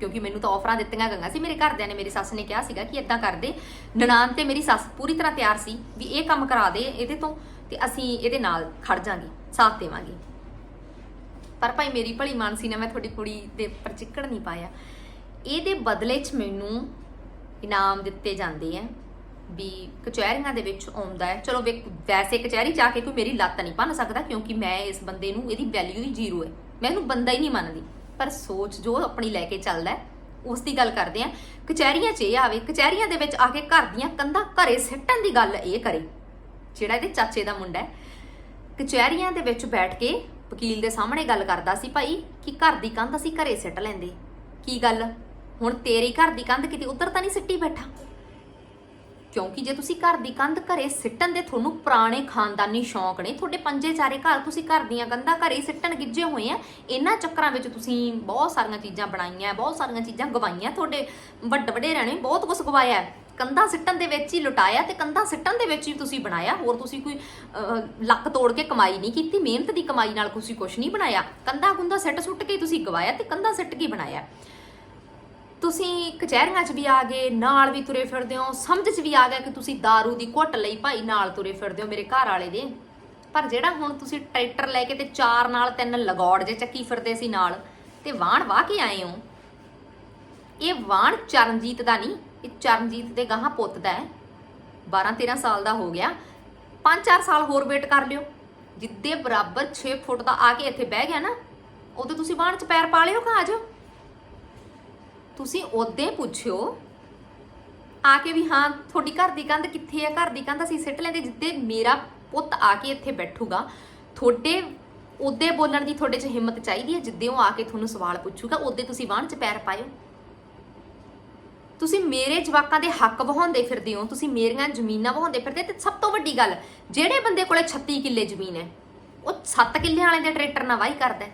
S1: ਕਿਉਂਕਿ ਮੈਨੂੰ ਤਾਂ ਆਫਰਾਂ ਦਿੱਤੀਆਂ ਗਈਆਂ ਸੀ। ਮੇਰੇ ਘਰਦਿਆਂ ਨੇ, ਮੇਰੀ ਸੱਸ ਨੇ ਕਿਹਾ ਸੀਗਾ ਕਿ ਇਦਾਂ ਕਰਦੇ ਨਨਾਣ ਤੇ ਮੇਰੀ ਸੱਸ ਪੂਰੀ ਤਰ੍ਹਾਂ ਤਿਆਰ ਸੀ ਵੀ ਇਹ ਕੰਮ ਕਰਾ ਦੇ ਇਹਦੇ ਤੋਂ ਤੇ ਅਸੀਂ ਇਹਦੇ ਨਾਲ ਖੜ ਜਾਾਂਗੇ, ਸਾਥ ਦੇਵਾਂਗੇ। ਪਰ ਭਾਈ ਮੇਰੀ ਭਲੀ ਮਾਨਸੀ ਨੇ, ਮੈਂ ਤੁਹਾਡੀ ਕੁੜੀ ਦੇ ਉੱਪਰ ਚਿੱਕੜ ਨਹੀਂ ਪਾਇਆ। ਇਹਦੇ ਬਦਲੇ 'ਚ ਮੈਨੂੰ ਇਨਾਮ ਦਿੱਤੇ ਜਾਂਦੇ ਆ ਵੀ ਕਚਹਿਰੀਆਂ ਦੇ ਵਿੱਚ ਆਉਂਦਾ ਹੈ। ਚਲੋ ਵੈਸੇ ਕਚਹਿਰੀ ਜਾ ਕੇ ਕੋਈ ਮੇਰੀ ਲੱਤ ਨਹੀਂ ਭੰਨ ਸਕਦਾ ਕਿਉਂਕਿ ਮੈਂ ਇਸ ਬੰਦੇ ਨੂੰ, ਇਹਦੀ ਵੈਲਿਊ ਹੀ ਜ਼ੀਰੋ ਹੈ। ਮੈਂ ਇਹਨੂੰ ਬੰਦਾ ਹੀ ਨਹੀਂ ਮੰਨਦੀ। ਪਰ ਸੋਚ ਜੋ ਆਪਣੀ ਲੈ ਕੇ ਚੱਲਦਾ ਉਸ ਦੀ ਗੱਲ ਕਰਦੇ ਆ ਕਚਹਿਰੀਆਂ 'ਚ ਇਹ ਆਵੇ, ਕਚਹਿਰੀਆਂ ਦੇ ਵਿੱਚ ਆ ਕੇ ਘਰ ਦੀਆਂ ਕੰਧਾਂ ਘਰੇ ਸਿੱਟਣ ਦੀ ਗੱਲ ਇਹ ਕਰੇ, ਜਿਹੜਾ ਇਹਦੇ ਚਾਚੇ ਦਾ ਮੁੰਡਾ ਹੈ। ਕਚਹਿਰੀਆਂ ਦੇ ਵਿੱਚ ਬੈਠ ਕੇ ਵਕੀਲ ਦੇ ਸਾਹਮਣੇ ਗੱਲ ਕਰਦਾ ਸੀ ਭਾਈ ਕਿ ਘਰ ਦੀ ਕੰਧ ਅਸੀਂ ਘਰੇ ਸਿੱਟ ਲੈਂਦੇ। ਕੀ ਗੱਲ? ਹੁਣ ਤੇਰੀ ਘਰ ਦੀ ਕੰਧ ਕਿਤੇ ਉੱਧਰ ਤਾਂ ਨਹੀਂ ਸਿੱਟੀ ਬੈਠਾ? ਕਿਉਂਕਿ ਜੇ ਤੁਸੀਂ ਘਰ ਦੀ ਕੰਧ ਘਰੇ ਸਿੱਟਣ ਦੇ ਤੁਹਾਨੂੰ ਪੁਰਾਣੇ ਖਾਨਦਾਨੀ ਸ਼ੌਂਕ ਨੇ, ਤੁਹਾਡੇ ਪੰਜੇ ਚਾਰੇ ਘਰ ਤੁਸੀਂ ਘਰ ਦੀਆਂ ਕੰਧਾਂ ਘਰੇ ਸਿੱਟਣ ਗਿੱਜੇ ਹੋਏ ਆ, ਇਹਨਾਂ ਚੱਕਰਾਂ ਵਿੱਚ ਤੁਸੀਂ ਬਹੁਤ ਸਾਰੀਆਂ ਚੀਜ਼ਾਂ ਬਣਾਈਆਂ, ਬਹੁਤ ਸਾਰੀਆਂ ਚੀਜ਼ਾਂ ਗਵਾਈਆਂ, ਤੁਹਾਡੇ ਵੱਡ ਵਡੇਰਿਆਂ ਨੇ ਬਹੁਤ ਕੁਝ ਗਵਾਇਆ ਕੰਧਾਂ ਸਿੱਟਣ ਦੇ ਵਿੱਚ ਹੀ ਲੁਟਾਇਆ ਤੇ ਕੰਧਾਂ ਸਿੱਟਣ ਦੇ ਵਿੱਚ ਹੀ ਤੁਸੀਂ ਬਣਾਇਆ, ਹੋਰ ਤੁਸੀਂ ਕੋਈ ਲੱਕ ਤੋੜ ਕੇ ਕਮਾਈ ਨਹੀਂ ਕੀਤੀ, ਮਿਹਨਤ ਦੀ ਕਮਾਈ ਨਾਲ ਤੁਸੀਂ ਕੁਝ ਨਹੀਂ ਬਣਾਇਆ। ਕੰਧਾਂ ਕੁੰਧਾਂ ਸਿੱਟ ਸੁੱਟ ਕੇ ਤੁਸੀਂ ਗਵਾਇਆ ਤੇ ਕੰਧਾਂ ਸਿੱਟ ਕੇ ਬਣਾਇਆ। ਤੁਸੀਂ ਕਚਹਿਰੀਆਂ 'ਚ ਵੀ ਆ ਗਏ, ਨਾਲ ਵੀ ਤੁਰੇ ਫਿਰਦੇ ਹੋ, ਸਮਝ 'ਚ ਵੀ ਆ ਗਿਆ ਕਿ ਤੁਸੀਂ दारू ਦੀ ਘੁੱਟ ਲਈ ਭਾਈ, ਨਾਲ ਤੁਰੇ ਫਿਰਦੇ ਹੋ ਮੇਰੇ ਘਰ ਵਾਲੇ ਦੇ। ਪਰ ਜਿਹੜਾ ਹੁਣ ਤੁਸੀਂ ਟਰੈਕਟਰ ਲੈ ਕੇ ਤੇ ਚਾਰ ਨਾਲ ਤਿੰਨ ਲਗੌੜ ਜੇ ਚੱਕੀ ਫਿਰਦੇ ਸੀ ਨਾਲ, ਤੇ ਵਾਣ ਵਾਹ ਕੇ ਆਏ ਹੋ? ਇਹ ਵਾਣ ਚਰਨਜੀਤ ਦਾ ਨਹੀਂ, ਇਹ ਚਰਨਜੀਤ ਦੇ ਗਾਹਾਂ ਪੁੱਤ ਦਾ ਹੈ। 12 13 ਸਾਲ ਦਾ ਹੋ ਗਿਆ। 5-4 ਸਾਲ ਹੋਰ ਵੇਟ ਕਰ ਲਿਓ। ਜਿੱਦੇ ਬਰਾਬਰ 6 ਫੁੱਟ ਦਾ ਆ ਕੇ ਇੱਥੇ ਬਹਿ ਗਿਆ ਨਾ, ਉਦੋਂ ਤੁਸੀਂ ਬਾਣ 'ਚ ਪੈਰ ਪਾ ਲਿਓ ਕਾ ਆ ਤੁਸੀਂ ਉਹਦੇ ਪੁੱਛਿਓ। ਆ ਕੇ ਵੀ ਹਾਂ, ਤੁਹਾਡੀ ਘਰ ਦੀ ਕੰਧ ਕਿੱਥੇ ਹੈ ਘਰ ਦੀ ਕੰਧ ਅਸੀਂ ਸਿੱਟ ਲੈਂਦੇ ਜਿੱਦੇ ਮੇਰਾ ਪੁੱਤ ਆ ਕੇ ਇੱਥੇ ਬੈਠੂਗਾ। ਤੁਹਾਡੇ ਉਹਦੇ ਬੋਲਣ ਦੀ ਤੁਹਾਡੇ 'ਚ ਹਿੰਮਤ ਚਾਹੀਦੀ ਹੈ ਜਿੱਦੇ ਉਹ ਆ ਕੇ ਤੁਹਾਨੂੰ ਸਵਾਲ ਪੁੱਛੂਗਾ, ਉਹਦੇ ਤੁਸੀਂ ਵਾਹਣ 'ਚ ਪੈਰ ਪਾਇਓ। ਤੁਸੀਂ ਮੇਰੇ ਜਵਾਕਾਂ ਦੇ ਹੱਕ ਵਹਾਉਂਦੇ ਫਿਰਦੇ ਹੋ, ਤੁਸੀਂ ਮੇਰੀਆਂ ਜ਼ਮੀਨਾਂ ਵਹਾਉਂਦੇ ਫਿਰਦੇ ਤੇ ਸਭ ਤੋਂ ਵੱਡੀ ਗੱਲ, ਜਿਹੜੇ ਬੰਦੇ ਕੋਲੇ 36 ਕਿੱਲੇ ਜ਼ਮੀਨ ਹੈ, ਉਹ 7 ਕਿੱਲੇ ਵਾਲੇ ਦੇ ਟਰੈਕਟਰ ਨਾਲ ਵਾਹੀ ਕਰਦਾ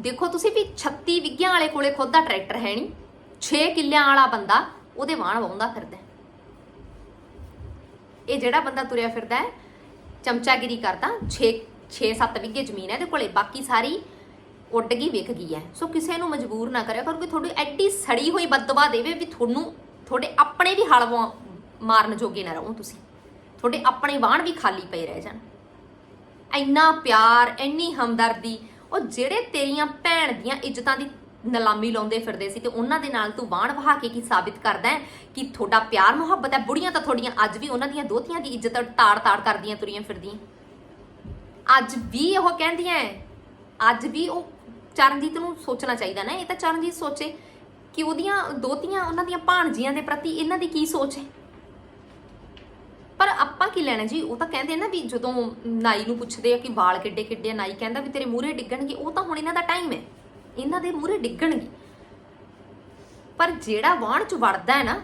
S1: ਦੇਖੋ ਤੁਸੀਂ ਵੀ 36 ਵਿਗਿਆਂ ਵਾਲੇ ਕੋਲੇ ਖੁਦ ਦਾ ਟਰੈਕਟਰ ਹੈ ਨਹੀਂ। 6 ਕਿੱਲਿਆਂ ਵਾਲਾ ਬੰਦਾ ਉਹਦੇ ਵਾਹਣ ਵਾਉਂਦਾ ਫਿਰਦਾ ਇਹ ਜਿਹੜਾ ਬੰਦਾ ਤੁਰਿਆ ਫਿਰਦਾ ਹੈ, ਚਮਚਾਗਿਰੀ ਕਰਦਾ 6 6-7 ਵਿਗੇ ਜ਼ਮੀਨ ਹੈ, ਇਹਦੇ ਕੋਲੇ ਬਾਕੀ ਸਾਰੀ ਉੱਡ ਗਈ, ਵਿਕ ਗਈ ਹੈ। ਸੋ ਕਿਸੇ ਨੂੰ ਮਜਬੂਰ ਨਾ ਕਰਿਆ ਕਰੋ ਕਿ ਤੁਹਾਡੀ ਐਡੀ ਸੜੀ ਹੋਈ ਬਦਦੁਆ ਦੇਵੇ ਵੀ ਤੁਹਾਨੂੰ, ਤੁਹਾਡੇ ਆਪਣੇ ਵੀ ਹਲ ਵਾ- ਮਾਰਨ ਜੋਗੇ ਨਾ ਰਹੋ ਤੁਸੀਂ। ਤੁਹਾਡੇ ਆਪਣੇ ਵਾਹਣ ਵੀ ਖਾਲੀ ਪਏ ਰਹਿ ਜਾਣ। ਇੰਨਾ ਪਿਆਰ, ਇੰਨੀ ਹਮਦਰਦੀ, ਉਹ ਜਿਹੜੇ ਤੇਰੀਆਂ ਭੈਣ ਦੀਆਂ ਇੱਜ਼ਤਾਂ ਦੀ ਨਲਾਮੀ ਲਾਉਂਦੇ ਫਿਰਦੇ ਸੀ ਤੇ ਉਹਨਾਂ ਦੇ ਨਾਲ ਤੂੰ ਬਾਣ ਵਹਾ ਕੇ ਕੀ ਸਾਬਿਤ ਕਰਦਾ ਹੈ ਕਿ ਤੁਹਾਡਾ ਪਿਆਰ ਮੁਹੱਬਤ ਹੈ? ਬੁੜੀਆਂ ਤਾਂ ਤੁਹਾਡੀਆਂ ਅੱਜ ਵੀ ਉਹਨਾਂ ਦੀਆਂ ਦੋਤੀਆਂ ਦੀ ਇੱਜ਼ਤ ਤਾੜ-ਤਾੜ ਕਰਦੀਆਂ ਤੁਰੀਆਂ ਫਿਰਦੀਆਂ। ਅੱਜ ਵੀ ਉਹ ਕਹਿੰਦੀਆਂ ਹੈ, ਅੱਜ ਵੀ ਉਹ ਚਰਨਜੀਤ ਨੂੰ ਸੋਚਣਾ ਚਾਹੀਦਾ ਨਾ ਇਹ ਤਾਂ ਚਰਨਜੀਤ ਸੋਚੇ ਕਿ ਉਹਦੀਆਂ ਦੋਤੀਆਂ ਉਹਨਾਂ ਦੀਆਂ ਭਾਣਜੀਆਂ ਦੇ ਪ੍ਰਤੀ ਇਹਨਾਂ ਦੀ ਕੀ ਸੋਚ ਹੈ? ਪਰ ਆਪਾਂ ਕੀ ਲੈਣਾ ਜੀ? ਉਹ ਤਾਂ ਕਹਿੰਦੇ ਨਾ ਵੀ ਜਦੋਂ ਨਾਈ ਨੂੰ ਪੁੱਛਦੇ ਆ ਕਿ ਵਾਲ ਕਿੱਡੇ ਕਿੱਡੇ ਆ ਨਾਈ ਕਹਿੰਦਾ ਵੀ ਤੇਰੇ ਮੂਹਰੇ ਡਿੱਗਣਗੇ ਉਹ ਤਾਂ ਹੁਣ ਇਹਨਾਂ ਦਾ ਟਾਈਮ ਹੈ। ਇਹਨਾਂ ਦੇ ਮੂਹਰੇ ਡਿੱਗਣਗੇ। ਪਰ ਜਿਹੜਾ ਵਾਹਣ ਚ ਵੜਦਾ ਹੈ ਨਾ,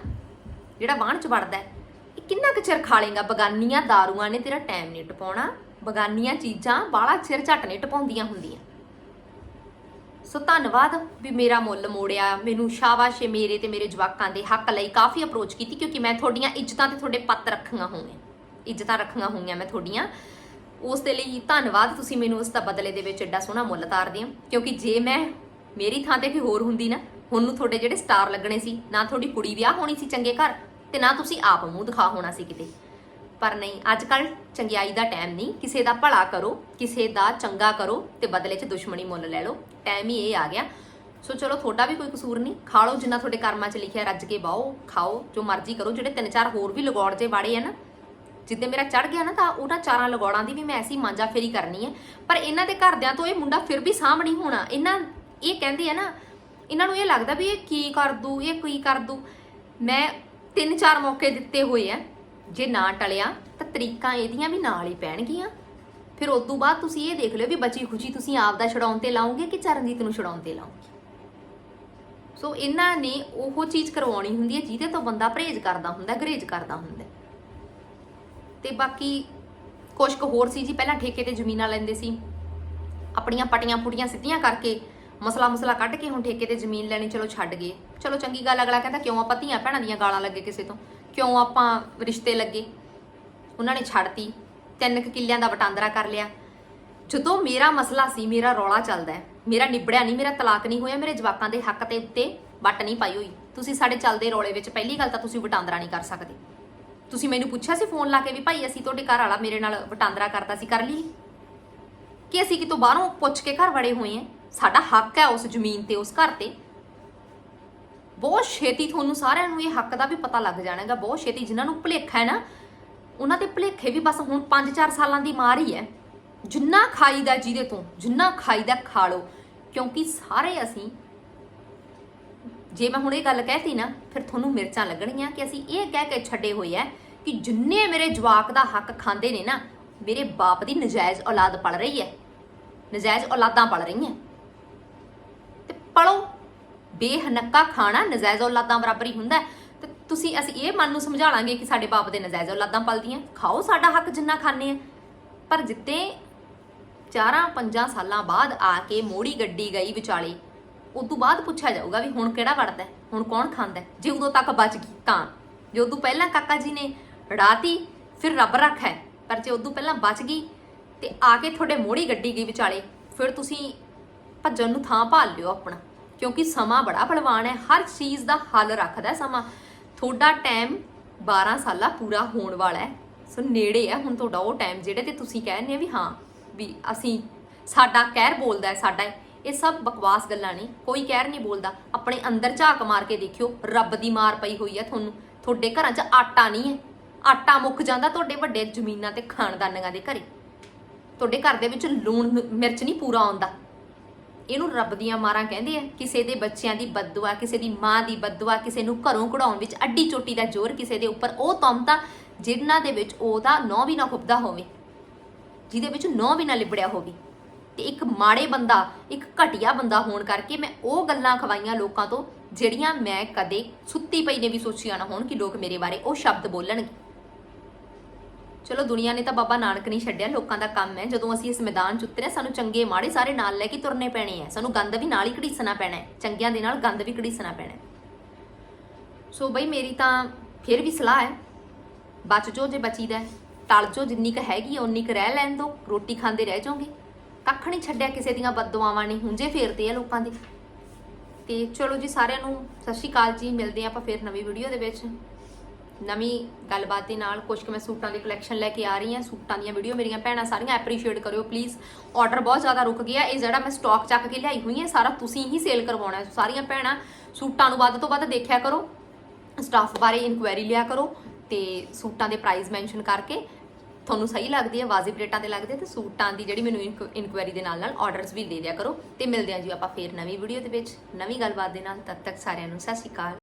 S1: ਜਿਹੜਾ ਵਾਹਣ ਚ ਵੜਦਾ ਹੈ, ਇਹ ਕਿੰਨਾ ਕੁ ਚਿਰ ਖਾ ਲੇਗਾ? ਬਗਾਨੀਆਂ ਦਾਰੂਆਂ ਨੇ ਤੇਰਾ ਟਾਈਮ ਨਹੀਂ ਟਪਾਉਣਾ। ਬਗਾਨੀਆਂ ਚੀਜ਼ਾਂ ਬਾਹਲਾ ਚਿਰ ਝੱਟ ਨਹੀਂ ਟਪਾਉਂਦੀਆਂ ਹੁੰਦੀਆਂ। ਸੋ ਧੰਨਵਾਦ ਵੀ ਮੇਰਾ ਮੁੱਲ ਮੋੜਿਆ, ਮੈਨੂੰ ਸ਼ਾਬਾਸ਼ ਏ ਮੇਰੇ ਤੇ ਮੇਰੇ ਜਵਾਕਾਂ ਦੇ ਹੱਕ ਲਈ ਕਾਫੀ ਅਪਰੋਚ ਕੀਤੀ, ਕਿਉਂਕਿ ਮੈਂ ਤੁਹਾਡੀਆਂ ਇੱਜ਼ਤਾਂ ਤੇ ਤੁਹਾਡੇ ਪੱਤ ਰੱਖੀਆਂ ਹੋਈਆਂ। ਇੱਜ਼ਤਾਂ ਰੱਖੀਆਂ ਹੋਈਆਂ ਮੈਂ ਤੁਹਾਡੀਆਂ। ਉਸ ਦੇ ਲਈ ਧੰਨਵਾਦ, ਤੁਸੀਂ ਮੈਨੂੰ ਉਸ ਦਾ ਬਦਲੇ ਦੇ ਵਿੱਚ ਐਡਾ ਸੋਹਣਾ ਮੁੱਲ ਤਾਰਦੇ ਹੋ। ਕਿਉਂਕਿ ਜੇ ਮੈਂ ਮੇਰੀ ਥਾਂ ਤੇ ਕੋਈ ਹੋਰ ਹੁੰਦੀ ਨਾ, ਹੁਣ ਨੂੰ ਤੁਹਾਡੇ ਜਿਹੜੇ ਸਟਾਰ ਲੱਗਣੇ ਸੀ, ਨਾ ਤੁਹਾਡੀ ਕੁੜੀ ਵਿਆਹ ਹੋਣੀ ਸੀ ਚੰਗੇ ਘਰ, ਤੇ ਨਾ ਤੁਸੀਂ ਆਪ ਮੂੰਹ ਦਿਖਾ ਹੋਣਾ ਸੀ ਕਿਤੇ। ਪਰ ਨਹੀਂ ਅੱਜ ਕੱਲ ਚੰਗਿਆਈ ਦਾ ਟਾਈਮ ਨਹੀਂ, ਕਿਸੇ ਦਾ ਭਲਾ ਕਰੋ, ਕਿਸੇ ਦਾ ਚੰਗਾ ਕਰੋ, ਤੇ ਬਦਲੇ 'ਚ ਦੁਸ਼ਮਣੀ ਮੁੱਲ ਲੈ ਲਓ। ਟਾਈਮ ਹੀ ਇਹ ਆ ਗਿਆ। ਸੋ ਚਲੋ, ਤੁਹਾਡਾ ਵੀ ਕੋਈ ਕਸੂਰ ਨਹੀਂ, ਖਾ ਲਓ ਜਿੰਨਾ ਤੁਹਾਡੇ ਕਰਮਾਂ 'ਚ ਲਿਖਿਆ, ਰੱਜ ਕੇ ਬਾਓ, ਖਾਓ, ਜੋ ਮਰਜ਼ੀ ਕਰੋ, ਜਿਹੜੇ ਤਿੰਨ ਚਾਰ ਹੋਰ ਵੀ ਲਗੌੜ ਜੇ ਵਾੜੇ ਆ ਨਾ, ਜਿੱਦੇ ਮੇਰਾ ਚੜ ਗਿਆ ਨਾ, ਤਾਂ ਉਹਨਾਂ ਚਾਰਾਂ ਲਗੌੜਾਂ ਦੀ ਵੀ ਮੈਂ ਐਸੀ ਮਾਂਜਾ ਫੇਰੀ ਕਰਨੀ ਹੈ। ਪਰ ਇਹਨਾਂ ਦੇ ਘਰਦਿਆਂ ਤੋਂ ਇਹ ਮੁੰਡਾ ਫਿਰ ਵੀ ਸਾਂਭ ਨਹੀਂ ਹੋਣਾ। ਇਹਨਾਂ ਇਹ ਕਹਿੰਦੇ ਆ ਨਾ, ਇਹਨਾਂ ਨੂੰ ਇਹ ਲੱਗਦਾ ਵੀ ਇਹ ਕੀ ਕਰ ਦੂ, ਇਹ ਕੀ ਕਰ ਦੂ। ਮੈਂ ਤਿੰਨ ਚਾਰ ਮੌਕੇ ਦਿੱਤੇ ਹੋਏ ਆ। ਜੇ ਨਾ ਟਲਿਆ, ਤਾਂ ਤਰੀਕਾਂ ਇਹਦੀਆਂ ਵੀ ਨਾਲ ਹੀ ਪੈਣਗੀਆਂ। ਫਿਰ ਉਸ ਤੋਂ ਬਾਅਦ ਤੁਸੀਂ ਇਹ ਦੇਖ ਲਿਓ ਵੀ ਬਚੀ ਖੁਚੀ ਤੁਸੀਂ ਆਪ ਦਾ ਛਡਾਉਣ ਤੇ ਲਾਉਂਗੇ ਕਿ ਚਰਨਜੀਤ ਨੂੰ ਛਡਾਉਣ ਤੇ ਲਾਓਗੇ। ਸੋ ਇਹਨਾਂ ਨੇ ਉਹ ਚੀਜ਼ ਕਰਵਾਉਣੀ ਹੁੰਦੀ ਹੈ ਜਿਹਦੇ ਤੋਂ ਬੰਦਾ ਪਰਹੇਜ਼ ਕਰਦਾ ਹੁੰਦਾ, ਗਰੇਜ ਕਰਦਾ ਹੁੰਦਾ। ਤੇ ਬਾਕੀ ਕੁਛ ਕੁ ਹੋਰ ਸੀ ਜੀ, ਪਹਿਲਾਂ ਠੇਕੇ ਤੇ ਜ਼ਮੀਨਾਂ ਲੈਂਦੇ ਸੀ। ਆਪਣੀਆਂ ਪਟੀਆਂ ਪੁਟੀਆਂ ਸਿੱਧੀਆਂ ਕਰਕੇ ਮਸਲਾ ਮਸਲਾ ਕੱਢ ਕੇ ਹੁਣ ਠੇਕੇ ਤੇ ਜ਼ਮੀਨ ਲੈਣੀ, ਚਲੋ ਛੱਡ ਗਏ। ਚਲੋ ਚੰਗੀ ਗੱਲ ਅਗਲਾ ਕਹਿੰਦਾ, ਕਿਉਂ ਆਪਾਂ ਧੀਆਂ ਭੈਣਾਂ ਦੀਆਂ ਗਾਲਾਂ ਲੱਗੇ ਕਿਸੇ ਤੋਂ? ਕਿਉਂ ਆਪਾਂ ਰਿਸ਼ਤੇ ਲੱਗੇ? ਉਹਨਾਂ ਨੇ ਛੱਡਤੀ। ਤਿੰਨ ਕੁ ਕਿੱਲਿਆਂ ਦਾ ਵਟਾਂਦਰਾ ਕਰ ਲਿਆ। ਜਦੋਂ ਮੇਰਾ ਮਸਲਾ ਸੀ, ਮੇਰਾ ਰੌਲਾ ਚੱਲਦਾ ਹੈ। ਮੇਰਾ ਨਿਬੜਿਆ ਨਹੀਂ, ਮੇਰਾ ਤਲਾਕ ਨਹੀਂ ਹੋਇਆ, ਮੇਰੇ ਜਵਾਕਾਂ ਦੇ ਹੱਕ ਤੇ ਉੱਤੇ ਵੱਟ ਨਹੀਂ ਪਾਈ ਹੋਈ। ਤੁਸੀਂ ਸਾਡੇ ਚੱਲਦੇ ਰੌਲੇ ਵਿੱਚ ਪਹਿਲੀ ਗੱਲ ਤਾਂ ਤੁਸੀਂ ਵਟਾਂਦਰਾ ਨਹੀਂ ਕਰ ਸਕਦੇ। ਤੁਸੀਂ ਮੈਨੂੰ ਪੁੱਛਿਆ ਸੀ ਫੋਨ ਲਾ ਕੇ ਵੀ, ਭਾਈ, ਅਸੀਂ ਤੁਹਾਡੇ ਘਰ ਵਾਲਾ ਮੇਰੇ ਨਾਲ ਵਟਾਂਦਰਾ ਕਰਦਾ ਸੀ, ਕਰ ਲਈ? ਕਿ ਅਸੀਂ ਕਿਤੋਂ ਬਾਹਰੋਂ ਪੁੱਛ ਕੇ ਘਰ ਵੜੇ ਹੋਏ ਆ ਸਾਡਾ ਹੱਕ ਹੈ ਉਸ ਜ਼ਮੀਨ ਤੇ, ਉਸ ਘਰ ਤੇ। ਬਹੁਤ ਛੇਤੀ ਤੁਹਾਨੂੰ ਸਾਰਿਆਂ ਨੂੰ ਇਹ ਹੱਕ ਦਾ ਵੀ ਪਤਾ ਲੱਗ ਜਾਣਾਗਾ। ਬਹੁਤ ਛੇਤੀ ਜਿਨ੍ਹਾਂ ਨੂੰ ਭੁਲੇਖਾ ਹੈ ਨਾ, ਉਹਨਾਂ ਦੇ ਭੁਲੇਖੇ ਵੀ ਬਸ ਹੁਣ 5-4 ਸਾਲਾਂ ਦੀ ਮਾਰ ਹੀ ਹੈ। ਜਿੰਨਾ ਖਾਈਦਾ ਜਿਹਦੇ ਤੋਂ, ਜਿੰਨਾ ਖਾਈਦਾ ਖਾ ਲਓ। ਕਿਉਂਕਿ ਸਾਰੇ ਅਸੀਂ, ਜੇ ਮੈਂ ਹੁਣ ਇਹ ਗੱਲ ਕਹਿਤੀ ਨਾ, ਫਿਰ ਤੁਹਾਨੂੰ ਮਿਰਚਾਂ ਲੱਗਣਗੀਆਂ ਕਿ ਅਸੀਂ ਇਹ ਕਹਿ ਕੇ ਛੱਡੇ ਹੋਏ ਆ ਕਿ ਜਿੰਨੇ ਮੇਰੇ ਜਵਾਕ ਦਾ ਹੱਕ ਖਾਂਦੇ ਨੇ ਨਾ, ਮੇਰੇ ਬਾਪ ਦੀ ਨਜਾਇਜ਼ ਔਲਾਦ ਪਲ ਰਹੀ ਹੈ। ਨਜਾਇਜ਼ ਔਲਾਦਾਂ ਪਲ ਰਹੀਆਂ। ਪਲੋ ਬੇਹਨੱਕਾ ਖਾਣਾ ਨਜਾਇਜ਼ ਔਲਾਦਾਂ ਬਰਾਬਰ ਹੀ ਹੁੰਦਾ ਹੈ। ਤੇ ਤੁਸੀਂ, ਅਸੀਂ ਇਹ ਮਨ ਨੂੰ ਸਮਝਾ ਲਾਂਗੇ ਕਿ ਸਾਡੇ ਬਾਪ ਦੇ ਨਜਾਇਜ਼ ਔਲਾਦਾਂ ਪਲਦੀਆਂ। ਖਾਓ, ਸਾਡਾ ਹੱਕ ਜਿੰਨਾ ਖਾਣੇ ਆ ਪਰ ਜਿੱਤੇ ਚਾਰਾਂ, ਪੰਜਾਂ ਸਾਲਾਂ ਬਾਅਦ ਆ ਕੇ ਮੋੜੀ ਗੱਡੀ ਗਈ ਵਿਚਾਲੇ ਉਸ ਤੋਂ ਬਾਅਦ ਪੁੱਛਿਆ ਜਾਊਗਾ ਵੀ ਹੁਣ ਕਿਹੜਾ ਵੜਦਾ ਹੁਣ ਕੌਣ ਖਾਂਦਾ ਜੇ ਉਦੋਂ ਤੱਕ ਬਚ ਗਈ ਤਾਂ। ਜੇ ਉਦੋਂ ਪਹਿਲਾਂ ਕਾਕਾ ਜੀ ਨੇ ਰੜਾਤੀ, ਫਿਰ ਰੱਬ ਰੱਖਾ ਹੈ। ਪਰ ਜੇ ਉਦੋਂ ਪਹਿਲਾਂ ਬਚ ਗਈ ਤੇ ਆ ਕੇ ਤੁਹਾਡੇ ਮੋੜੀ ਗੱਡੀ ਗਈ ਵਿਚਾਲੇ, ਫਿਰ ਤੁਸੀਂ ਭੱਜਣ ਨੂੰ ਥਾਂ ਭਾਲ ਲਿਓ ਆਪਣਾ, ਕਿਉਂਕਿ ਸਮਾਂ ਬੜਾ ਬਲਵਾਨ ਹੈ, ਹਰ ਚੀਜ਼ ਦਾ ਹੱਲ ਰੱਖਦਾ ਹੈ ਸਮਾਂ। ਤੁਹਾਡਾ ਟਾਈਮ 12 ਸਾਲਾ ਪੂਰਾ ਹੋਣ ਵਾਲਾ ਹੈ। ਸੋ ਨੇੜੇ ਹੈ ਹੁਣ ਤੁਹਾਡਾ ਉਹ ਟਾਈਮ ਜਿਹੜੇ ਤੇ ਤੁਸੀਂ ਕਹਿੰਦੇ ਆ ਵੀ ਹਾਂ, ਵੀ ਅਸੀਂ ਸਾਡਾ ਕਹਿਰ ਬੋਲਦਾ ਹੈ, ਸਾਡਾ ਇਹ ਸਭ ਬਕਵਾਸ ਗੱਲਾਂ ਨਹੀਂ ਕੋਈ ਕਹਿਰ ਨਹੀਂ ਬੋਲਦਾ। ਆਪਣੇ ਅੰਦਰ ਝਾਕ ਮਾਰ ਕੇ ਦੇਖਿਓ, ਰੱਬ ਦੀ ਮਾਰ ਪਈ ਹੋਈ ਹੈ ਤੁਹਾਨੂੰ। ਤੁਹਾਡੇ ਘਰਾਂ 'ਚ ਆਟਾ ਨਹੀਂ ਹੈ। ਆਟਾ ਮੁੱਕ ਜਾਂਦਾ ਤੁਹਾਡੇ ਵੱਡੇ ਜ਼ਮੀਨਾਂ ਤੇ ਖਾਨਦਾਨੀਆਂ ਦੇ ਘਰੇ। ਤੁਹਾਡੇ ਘਰ ਦੇ ਵਿੱਚ ਲੂਣ, ਮਿਰਚ ਨਹੀਂ ਪੂਰਾ ਆਉਂਦਾ। ਇਹਨੂੰ ਰੱਬ ਦੀਆਂ ਮਾਰਾਂ ਕਹਿੰਦੇ ਆ, ਕਿਸੇ ਦੇ ਬੱਚਿਆਂ ਦੀ ਬਦਦੁਆ, ਕਿਸੇ ਦੀ ਮਾਂ ਦੀ ਬਦਦੁਆ, ਕਿਸੇ ਨੂੰ ਘਰੋਂ ਕਢਾਉਣ ਵਿੱਚ ਅੱਡੀ ਚੋਟੀ ਦਾ ਜ਼ੋਰ ਕਿਸੇ ਦੇ ਉੱਪਰ, ਉਹ ਤਮਤਾ ਜਿਨ੍ਹਾਂ ਦੇ ਵਿੱਚ ਉਹਦਾ ਨੌ ਵੀ ਨਾ ਖੁੱਬਦਾ ਹੋਵੇ, ਜਿਹਦੇ ਵਿੱਚ ਨੌ ਵੀ ਨਾ ਲਿਬੜਿਆ ਹੋਵੇ। ਤੇ ਇੱਕ ਮਾੜੇ ਬੰਦਾ, ਇੱਕ ਘਟੀਆ ਬੰਦਾ ਹੋਣ ਕਰਕੇ ਮੈਂ ਉਹ ਗੱਲਾਂ ਖਵਾਈਆਂ ਲੋਕਾਂ ਤੋਂ, ਜਿਹੜੀਆਂ ਮੈਂ ਕਦੇ ਸੁੱਤੀ ਪਈ ਨੇ ਵੀ ਸੋਚੀਆਂ ਨਾ ਹੋਣ ਕਿ ਲੋਕ ਮੇਰੇ ਬਾਰੇ ਉਹ ਸ਼ਬਦ ਬੋਲਣਗੇ। ਚਲੋ ਦੁਨੀਆ ਨੇ ਤਾਂ ਬਾਬਾ ਨਾਨਕ ਨਹੀਂ ਛੱਡਿਆ ਲੋਕਾਂ ਦਾ ਕੰਮ ਹੈ। ਜਦੋਂ ਅਸੀਂ ਇਸ ਮੈਦਾਨ 'ਚ ਉਤਰੇ ਸਾਨੂੰ ਚੰਗੇ ਮਾੜੇ ਸਾਰੇ ਨਾਲ ਲੈ ਕੇ ਤੁਰਨੇ ਪੈਣੇ ਆ। ਸਾਨੂੰ ਗੰਦ ਵੀ ਨਾਲ ਹੀ ਘੜੀਸਣਾ ਪੈਣਾ ਹੈ। ਚੰਗਿਆਂ ਦੇ ਨਾਲ ਗੰਦ ਵੀ ਘੜੀਸਣਾ ਪੈਣਾ ਸੋ ਬਈ ਮੇਰੀ ਤਾਂ ਫਿਰ ਵੀ ਸਲਾਹ ਹੈ। ਬਚ ਜੋ ਜੇ ਬਚੀਦਾ ਟਲ ਜੋ ਜਿੰਨੀ ਕ ਹੈਗੀ ਆ, ਉਨੀ ਕ ਰਹਿ ਲੈਣ ਦੋ। ਰੋਟੀ ਖਾਂਦੇ ਰਹਿ ਜਾਓਗੇ। ਕੱਖ ਨਹੀਂ ਛੱਡਿਆ ਕਿਸੇ ਦੀਆਂ ਬਦਦੁਆਵਾਂ ਨੇ। ਹੁੰਜੇ ਫੇਰਦੇ ਆ ਲੋਕਾਂ ਦੇ। ਤੇ ਚਲੋ ਜੀ ਸਾਰਿਆਂ ਨੂੰ ਸਤਿ ਸ਼੍ਰੀ ਅਕਾਲ ਜੀ। ਮਿਲਦੇ ਆ ਆਪਾਂ ਫਿਰ ਨਵੀਂ ਵੀਡੀਓ ਦੇ ਵਿੱਚ। ਨਵੀਂ ਗੱਲਬਾਤ ਦੇ ਨਾਲ ਕੁਝ ਕੁ ਮੈਂ ਸੂਟਾਂ ਦੀ ਕਲੈਕਸ਼ਨ ਲੈ ਕੇ ਆ ਰਹੀ ਹਾਂ। ਸੂਟਾਂ ਦੀਆਂ ਵੀਡੀਓ ਮੇਰੀਆਂ ਭੈਣਾਂ ਸਾਰੀਆਂ ਐਪਰੀਸ਼ੀਏਟ ਕਰਿਓ ਪਲੀਜ਼ ਆਰਡਰ ਬਹੁਤ ਜ਼ਿਆਦਾ ਰੁਕ ਗਿਆ ਇਹ ਜਿਹੜਾ ਮੈਂ ਸਟਾਕ ਚੱਕ ਕੇ ਲਿਆਈ ਹੋਈ ਹੈ, ਸਾਰਾ ਤੁਸੀਂ ਹੀ ਸੇਲ ਕਰਵਾਉਣਾ ਹੈ। ਸਾਰੀਆਂ ਭੈਣਾਂ ਸੂਟਾਂ ਨੂੰ ਵੱਧ ਤੋਂ ਵੱਧ ਦੇਖਿਆ ਕਰੋ। ਸਟਾਫ ਬਾਰੇ ਇਨਕੁਆਇਰੀ ਲਿਆ ਕਰੋ ਤੇ ਸੂਟਾਂ ਦੇ ਪ੍ਰਾਈਸ ਮੈਂਸ਼ਨ ਕਰਕੇ ਤੁਹਾਨੂੰ ਸਹੀ ਲੱਗਦੀ ਹੈ, ਵਾਜਿਬ ਰੇਟਾਂ ਤੇ ਲੱਗਦੇ ਤੇ ਸੂਟਾਂ ਦੀ ਜਿਹੜੀ ਮੈਨੂੰ ਇਨਕੁਆਇਰੀ ਦੇ ਨਾਲ ਨਾਲ ਆਰਡਰਸ ਵੀ ਦੇ ਦਿਆ ਕਰੋ। ਤੇ ਮਿਲਦੇ ਹਾਂ ਜੀ ਆਪਾਂ ਫੇਰ ਨਵੀਂ ਵੀਡੀਓ ਦੇ ਵਿੱਚ। ਨਵੀਂ ਗੱਲਬਾਤ ਦੇ ਨਾਲ ਤਦ ਤੱਕ ਸਾਰਿਆਂ ਨੂੰ ਸਤਿ ਸ਼੍ਰੀ ਅਕਾਲ।